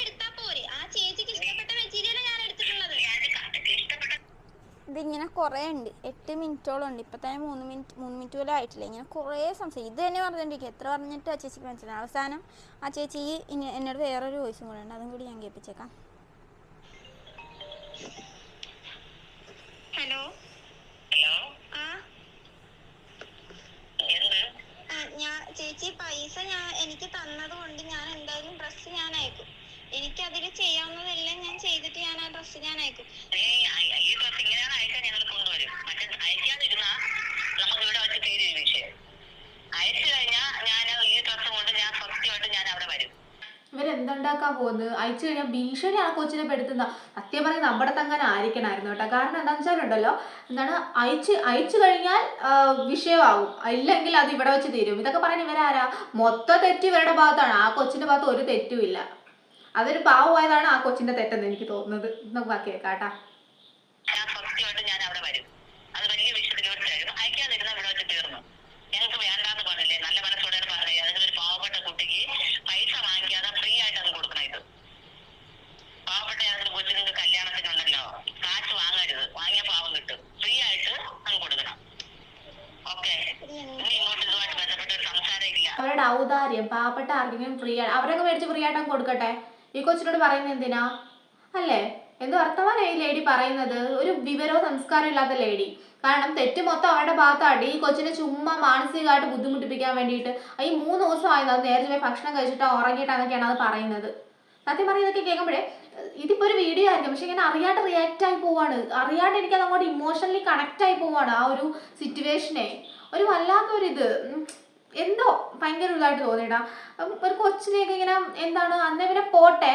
എടുത്താ പോരെ ആ ചേച്ചിക്ക് ഇഷ്ടപ്പെട്ട മെറ്റീരിയൽ ഞാൻ എടുത്തിട്ടുള്ളത്. ഇഷ്ടപ്പെട്ട ഇതിങ്ങനെ കുറേ ഉണ്ട്. എട്ട് മിനിറ്റോളം ഉണ്ട്. ഇപ്പം തന്നെ മൂന്ന് മിനിറ്റ് മൂന്ന് മിനിറ്റ് പോലും ആയിട്ടില്ല. ഇങ്ങനെ കുറേ സംശയം ഇത് തന്നെ പറഞ്ഞിട്ടിരിക്കും എത്ര പറഞ്ഞിട്ട് ആ ചേച്ചിക്ക് മനസ്സിലായി? അവസാനം ആ ചേച്ചി ഈ എന്നോട് വേറൊരു വോയിസും കൂടെ ഉണ്ട്. അതും കൂടി ഞാൻ കേൾപ്പിച്ചേക്കാം. ചെയ്യാവുന്നതെല്ലാം ഞാൻ ചെയ്തിട്ട് ഞാൻ ആ ഡ്രസ്സ് ഞാൻ അയക്കും. നീ അയ- ഈ ഡ്രസ് ഇങ്ങനെയാണ് അയച്ചാൽ ഞങ്ങൾ കൊണ്ടുവരും മറ്റേ അയക്കാതിരുന്നാ നമുക്ക് ഇവിടെ വെച്ച് തീരും വിഷയം. അയച്ചു കഴിഞ്ഞാൽ ഞാൻ ഈ ഡ്രസ്സ് കൊണ്ട് ഞാൻ സത്യമായിട്ട് ഞാൻ അവിടെ വരും. ഇവരെന്തുണ്ടാക്കാൻ പോകുന്നത്? അയച്ചു കഴിഞ്ഞാൽ ആ കൊച്ചിനെ പെടുത്തുന്ന സത്യം പറഞ്ഞാൽ നമ്മുടെ തങ്ങനെ ആയിരിക്കണമായിരുന്നു കേട്ടോ. കാരണം എന്താണെന്ന് വെച്ചാലുണ്ടല്ലോ എന്താണ് അയച്ച് അയച്ചു കഴിഞ്ഞാൽ ആ, വിഷയമാകും. ഇല്ലെങ്കിൽ അത് ഇവിടെ വെച്ച് തീരും. ഇതൊക്കെ പറയാൻ ഇവരാരാ? മൊത്തം തെറ്റ് ഇവരുടെ ഭാഗത്താണ്. ആ കൊച്ചിന്റെ ഭാഗത്ത് ഒരു തെറ്റുമില്ല അതൊരു പാവമായതാണ് ആ കൊച്ചിന്റെ തെറ്റെന്ന് എനിക്ക് തോന്നുന്നത്. നമുക്ക് ബാക്കി കേൾക്കാട്ടാ ഞാൻ അവിടെ വരും. അത് വലിയ വിഷയത്തിൽ തീർച്ചയായും അയക്കാതിരുന്ന ഇവിടെ വെച്ച് തീർന്നു. ഞങ്ങൾക്ക് വേണ്ടാന്ന് പറഞ്ഞില്ലേ? നല്ല മനസ്സോടെ പറഞ്ഞില്ലേ അതിന് ഒരു പാവപ്പെട്ട കുട്ടിക്ക് പൈസ വാങ്ങിക്കാതെ ഫ്രീ ആയിട്ട് അത് കൊടുക്കണം ഇത്. പാവപ്പെട്ട ഏതെങ്കിലും കൊച്ചുങ്ങൾക്ക് കല്യാണത്തിനുണ്ടല്ലോ. കാശ് വാങ്ങരുത്. വാങ്ങിയ പാവം കിട്ടും. ഫ്രീ ആയിട്ട് കൊടുക്കണം. ഓക്കെ ഇനി ഇങ്ങോട്ട് ഇതുമായിട്ട് ബന്ധപ്പെട്ട ഒരു സംസാരം ഇല്ല അവരുടെ ഔദാര്യം പാവപ്പെട്ട ആർക്കെങ്കിലും ഫ്രീ ആണ് അവരൊക്കെ മേടിച്ച് ഫ്രീ ആയിട്ട് കൊടുക്കട്ടെ? ഈ കൊച്ചിനോട് പറയുന്നത് എന്തിനാ? അല്ലേ? എന്ത് വർത്തമാനം ഈ ലേഡി പറയുന്നത്. ഒരു വിവരവും സംസ്കാരം ഇല്ലാത്ത ലേഡി കാരണം തെറ്റ് മൊത്തം അവരുടെ ഭാഗത്താണ് ഈ കൊച്ചിനെ ചുമ്മാ മാനസികമായിട്ട് ബുദ്ധിമുട്ടിപ്പിക്കാൻ വേണ്ടിയിട്ട്. ഈ മൂന്ന് ദിവസം ആയിരുന്നു അത് നേരത്തെ പോയി ഭക്ഷണം കഴിച്ചിട്ടോ ഉറങ്ങിയിട്ടാന്നൊക്കെയാണ് അത് പറയുന്നത്. സത്യം പറയുന്നതൊക്കെ കേൾക്കുമ്പോഴേ ഇതിപ്പോ ഒരു വീഡിയോ ആയിരിക്കും. പക്ഷെ ഇങ്ങനെ അറിയാണ്ട് റിയാക്ട് ആയി പോവാണ്. അറിയാണ്ട് എനിക്കത് അങ്ങോട്ട് ഇമോഷണലി കണക്ട് ആയി പോവാണ് ആ ഒരു സിറ്റുവേഷനെ ഒരു വല്ലാത്തൊരിത്. എന്തോ ഭയങ്കര ഇതായിട്ട് തോന്നിയിട്ടാ ഒരു കൊച്ചിനെയൊക്കെ ഇങ്ങനെ എന്താണ് അന്ന് ഇവരെ പോട്ടെ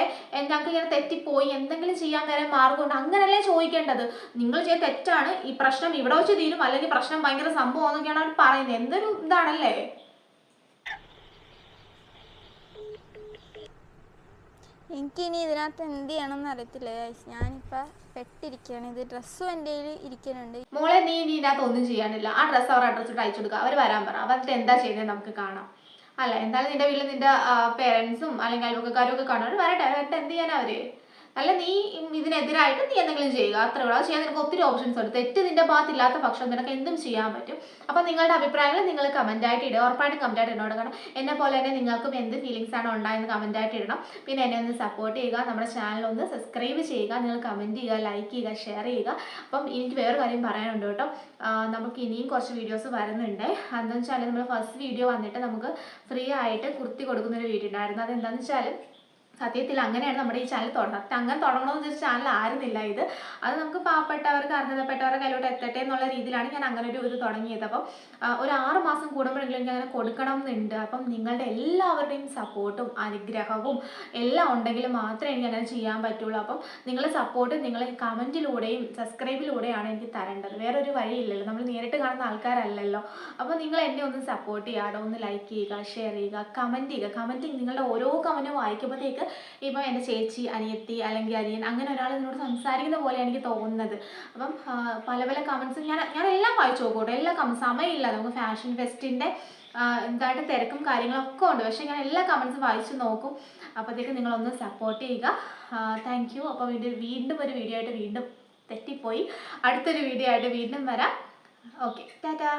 ഞങ്ങൾക്ക് ഇങ്ങനെ തെറ്റിപ്പോയി എന്തെങ്കിലും ചെയ്യാൻ വരെ മാർഗമുണ്ട് അങ്ങനെയല്ലേ ചോദിക്കേണ്ടത്? നിങ്ങൾ ചെയ്ത തെറ്റാണ് ഈ പ്രശ്നം ഇവിടെ വെച്ച് തീരും അല്ലെങ്കിൽ പ്രശ്നം ഭയങ്കര സംഭവം എന്നൊക്കെയാണ് അവർ പറയുന്നത്. എന്തൊരു ഇതാണല്ലേ? എനിക്കിനി ഇതിനകത്ത് എന്ത് ചെയ്യണമെന്ന് അറിയത്തില്ല guys. ഞാനിപ്പോൾ പെട്ടിരിക്കുകയാണ്. ഇത് ഡ്രസ്സും എന്റെ കയ്യിൽ ഇരിക്കുന്നുണ്ട്. മോളെ നീ ഇനി ഇതിനകത്ത് ഒന്നും ചെയ്യാനില്ല. ആ ഡ്രസ്സ് അവർ അഡ്രസ് ഇട്ട് അയച്ചു കൊടുക്കുക അവർ വരാൻ പറ. അവർ എന്താ ചെയ്യുന്നത് നമുക്ക് കാണാം. അല്ല എന്തായാലും നിന്റെ വീട്ടിൽ നിന്റെ പേരൻസും അല്ലെങ്കിൽ അയൽവക്കക്കാരും ഒക്കെ കാണും. അവർ വരട്ടെ. വരട്ടെ. എന്ത് ചെയ്യാനാ അവർ? അല്ല നീ ഇതിനെതിരായിട്ട് നീ എന്തെങ്കിലും ചെയ്യുക. അത്രേ ഉള്ളൂ. അത് ചെയ്യാൻ നിനക്ക് ഒത്തിരി ഓപ്ഷൻസ് ഉണ്ട്. തെറ്റ് നിന്റെ ഭാഗത്തില്ലാത്ത പക്ഷം നിനക്ക് എന്തും ചെയ്യാൻ പറ്റും. അപ്പോൾ നിങ്ങളുടെ അഭിപ്രായങ്ങൾ നിങ്ങൾ കമന്റായിട്ട് ഇടുക. ഉറപ്പായിട്ടും കമന്റായിട്ട് ഇടണം. കാരണം എന്നെ പോലെ തന്നെ നിങ്ങൾക്കും എന്ത് ഫീലിങ്സ് ആണ് ഉണ്ടായെന്ന് കമന്റായിട്ട് ഇടണം. പിന്നെ എന്നെ ഒന്ന് സപ്പോർട്ട് ചെയ്യുക. നമ്മുടെ ചാനൽ ഒന്ന് സബ്സ്ക്രൈബ് ചെയ്യുക. നിങ്ങൾ കമന്റ് ചെയ്യുക ലൈക്ക് ചെയ്യുക ഷെയർ ചെയ്യുക. അപ്പം എനിക്ക് വേറൊരു കാര്യം പറയാനുണ്ട് കേട്ടോ. നമുക്ക് ഇനിയും കുറച്ച് വീഡിയോസ് വരുന്നുണ്ട്. എന്താണെന്ന് വെച്ചാൽ നമ്മൾ ഫസ്റ്റ് വീഡിയോ വന്നിട്ട് നമുക്ക് ഫ്രീ ആയിട്ട് കുർത്തി കൊടുക്കുന്നൊരു വീഡിയോ ഉണ്ടായിരുന്നു. അതെന്താണെന്ന് വെച്ചാൽ സത്യത്തിൽ അങ്ങനെയാണ് നമ്മുടെ ഈ ചാനൽ തുടങ്ങുന്നത് അങ്ങനെ തുടങ്ങണമെന്ന് വെച്ച ചാനൽ ആയിരുന്നില്ല ഇത്. അത് നമുക്ക് പാവപ്പെട്ടവർക്ക് അർഹതപ്പെട്ടവരുടെ കയ്യിലോട്ട് എത്തട്ടെ എന്നുള്ള രീതിയിലാണ് ഞാൻ അങ്ങനെ ഒരു ഇത് തുടങ്ങിയത്. അപ്പം ഒരു ആറ് മാസം കൂടുമ്പോഴെങ്കിലും എനിക്ക് അങ്ങനെ കൊടുക്കണം എന്നുണ്ട് അപ്പം നിങ്ങളുടെ എല്ലാവരുടെയും സപ്പോർട്ടും അനുഗ്രഹവും എല്ലാം ഉണ്ടെങ്കിൽ മാത്രമേ എനിക്ക് അങ്ങനെ ചെയ്യാൻ പറ്റുള്ളൂ. അപ്പം നിങ്ങളുടെ സപ്പോർട്ട് നിങ്ങൾ കമന്റിലൂടെയും സബ്സ്ക്രൈബിലൂടെയാണ് എനിക്ക് തരേണ്ടത്. വേറെ ഒരു വഴിയില്ലല്ലോ. നമ്മൾ നേരിട്ട് കാണുന്ന ആൾക്കാരല്ലല്ലോ. അപ്പോൾ നിങ്ങൾ എന്നെ ഒന്ന് സപ്പോർട്ട് ചെയ്യാടോ? ഒന്ന് ലൈക്ക് ചെയ്യുക ഷെയർ ചെയ്യുക കമന്റ് ചെയ്യുക. കമന്റിങ് നിങ്ങളുടെ ഓരോ കമന്റും വായിക്കുമ്പോഴത്തേക്ക് ഇപ്പോൾ എന്റെ ചേച്ചി അനിയത്തി അല്ലെങ്കിൽ അനിയൻ അങ്ങനെ ഒരാൾ നിന്നോട് സംസാരിക്കുന്ന പോലെ എനിക്ക് തോന്നുന്നത്. അപ്പം പല പല കമൻസ് ഞാൻ ഞാൻ എല്ലാം വായിച്ചു നോക്കൂട്ടോ. എല്ലാ കമൻസ് സമയമില്ല. നമുക്ക് ഫാഷൻ ഫെസ്റ്റിന്റെ എന്തായിട്ട് തിരക്കും കാര്യങ്ങളൊക്കെ ഉണ്ട്. പക്ഷേ ഞാൻ എല്ലാ കമൻസും വായിച്ചു നോക്കും. അപ്പോഴത്തേക്ക് നിങ്ങളൊന്ന് സപ്പോർട്ട് ചെയ്യുക. താങ്ക് യു അപ്പോൾ വീണ്ടും വീണ്ടും ഒരു വീഡിയോ ആയിട്ട് വീണ്ടും തെറ്റിപ്പോയി. അടുത്തൊരു വീഡിയോ ആയിട്ട് വീണ്ടും വരാം. ഓക്കെ ടാറ്റാ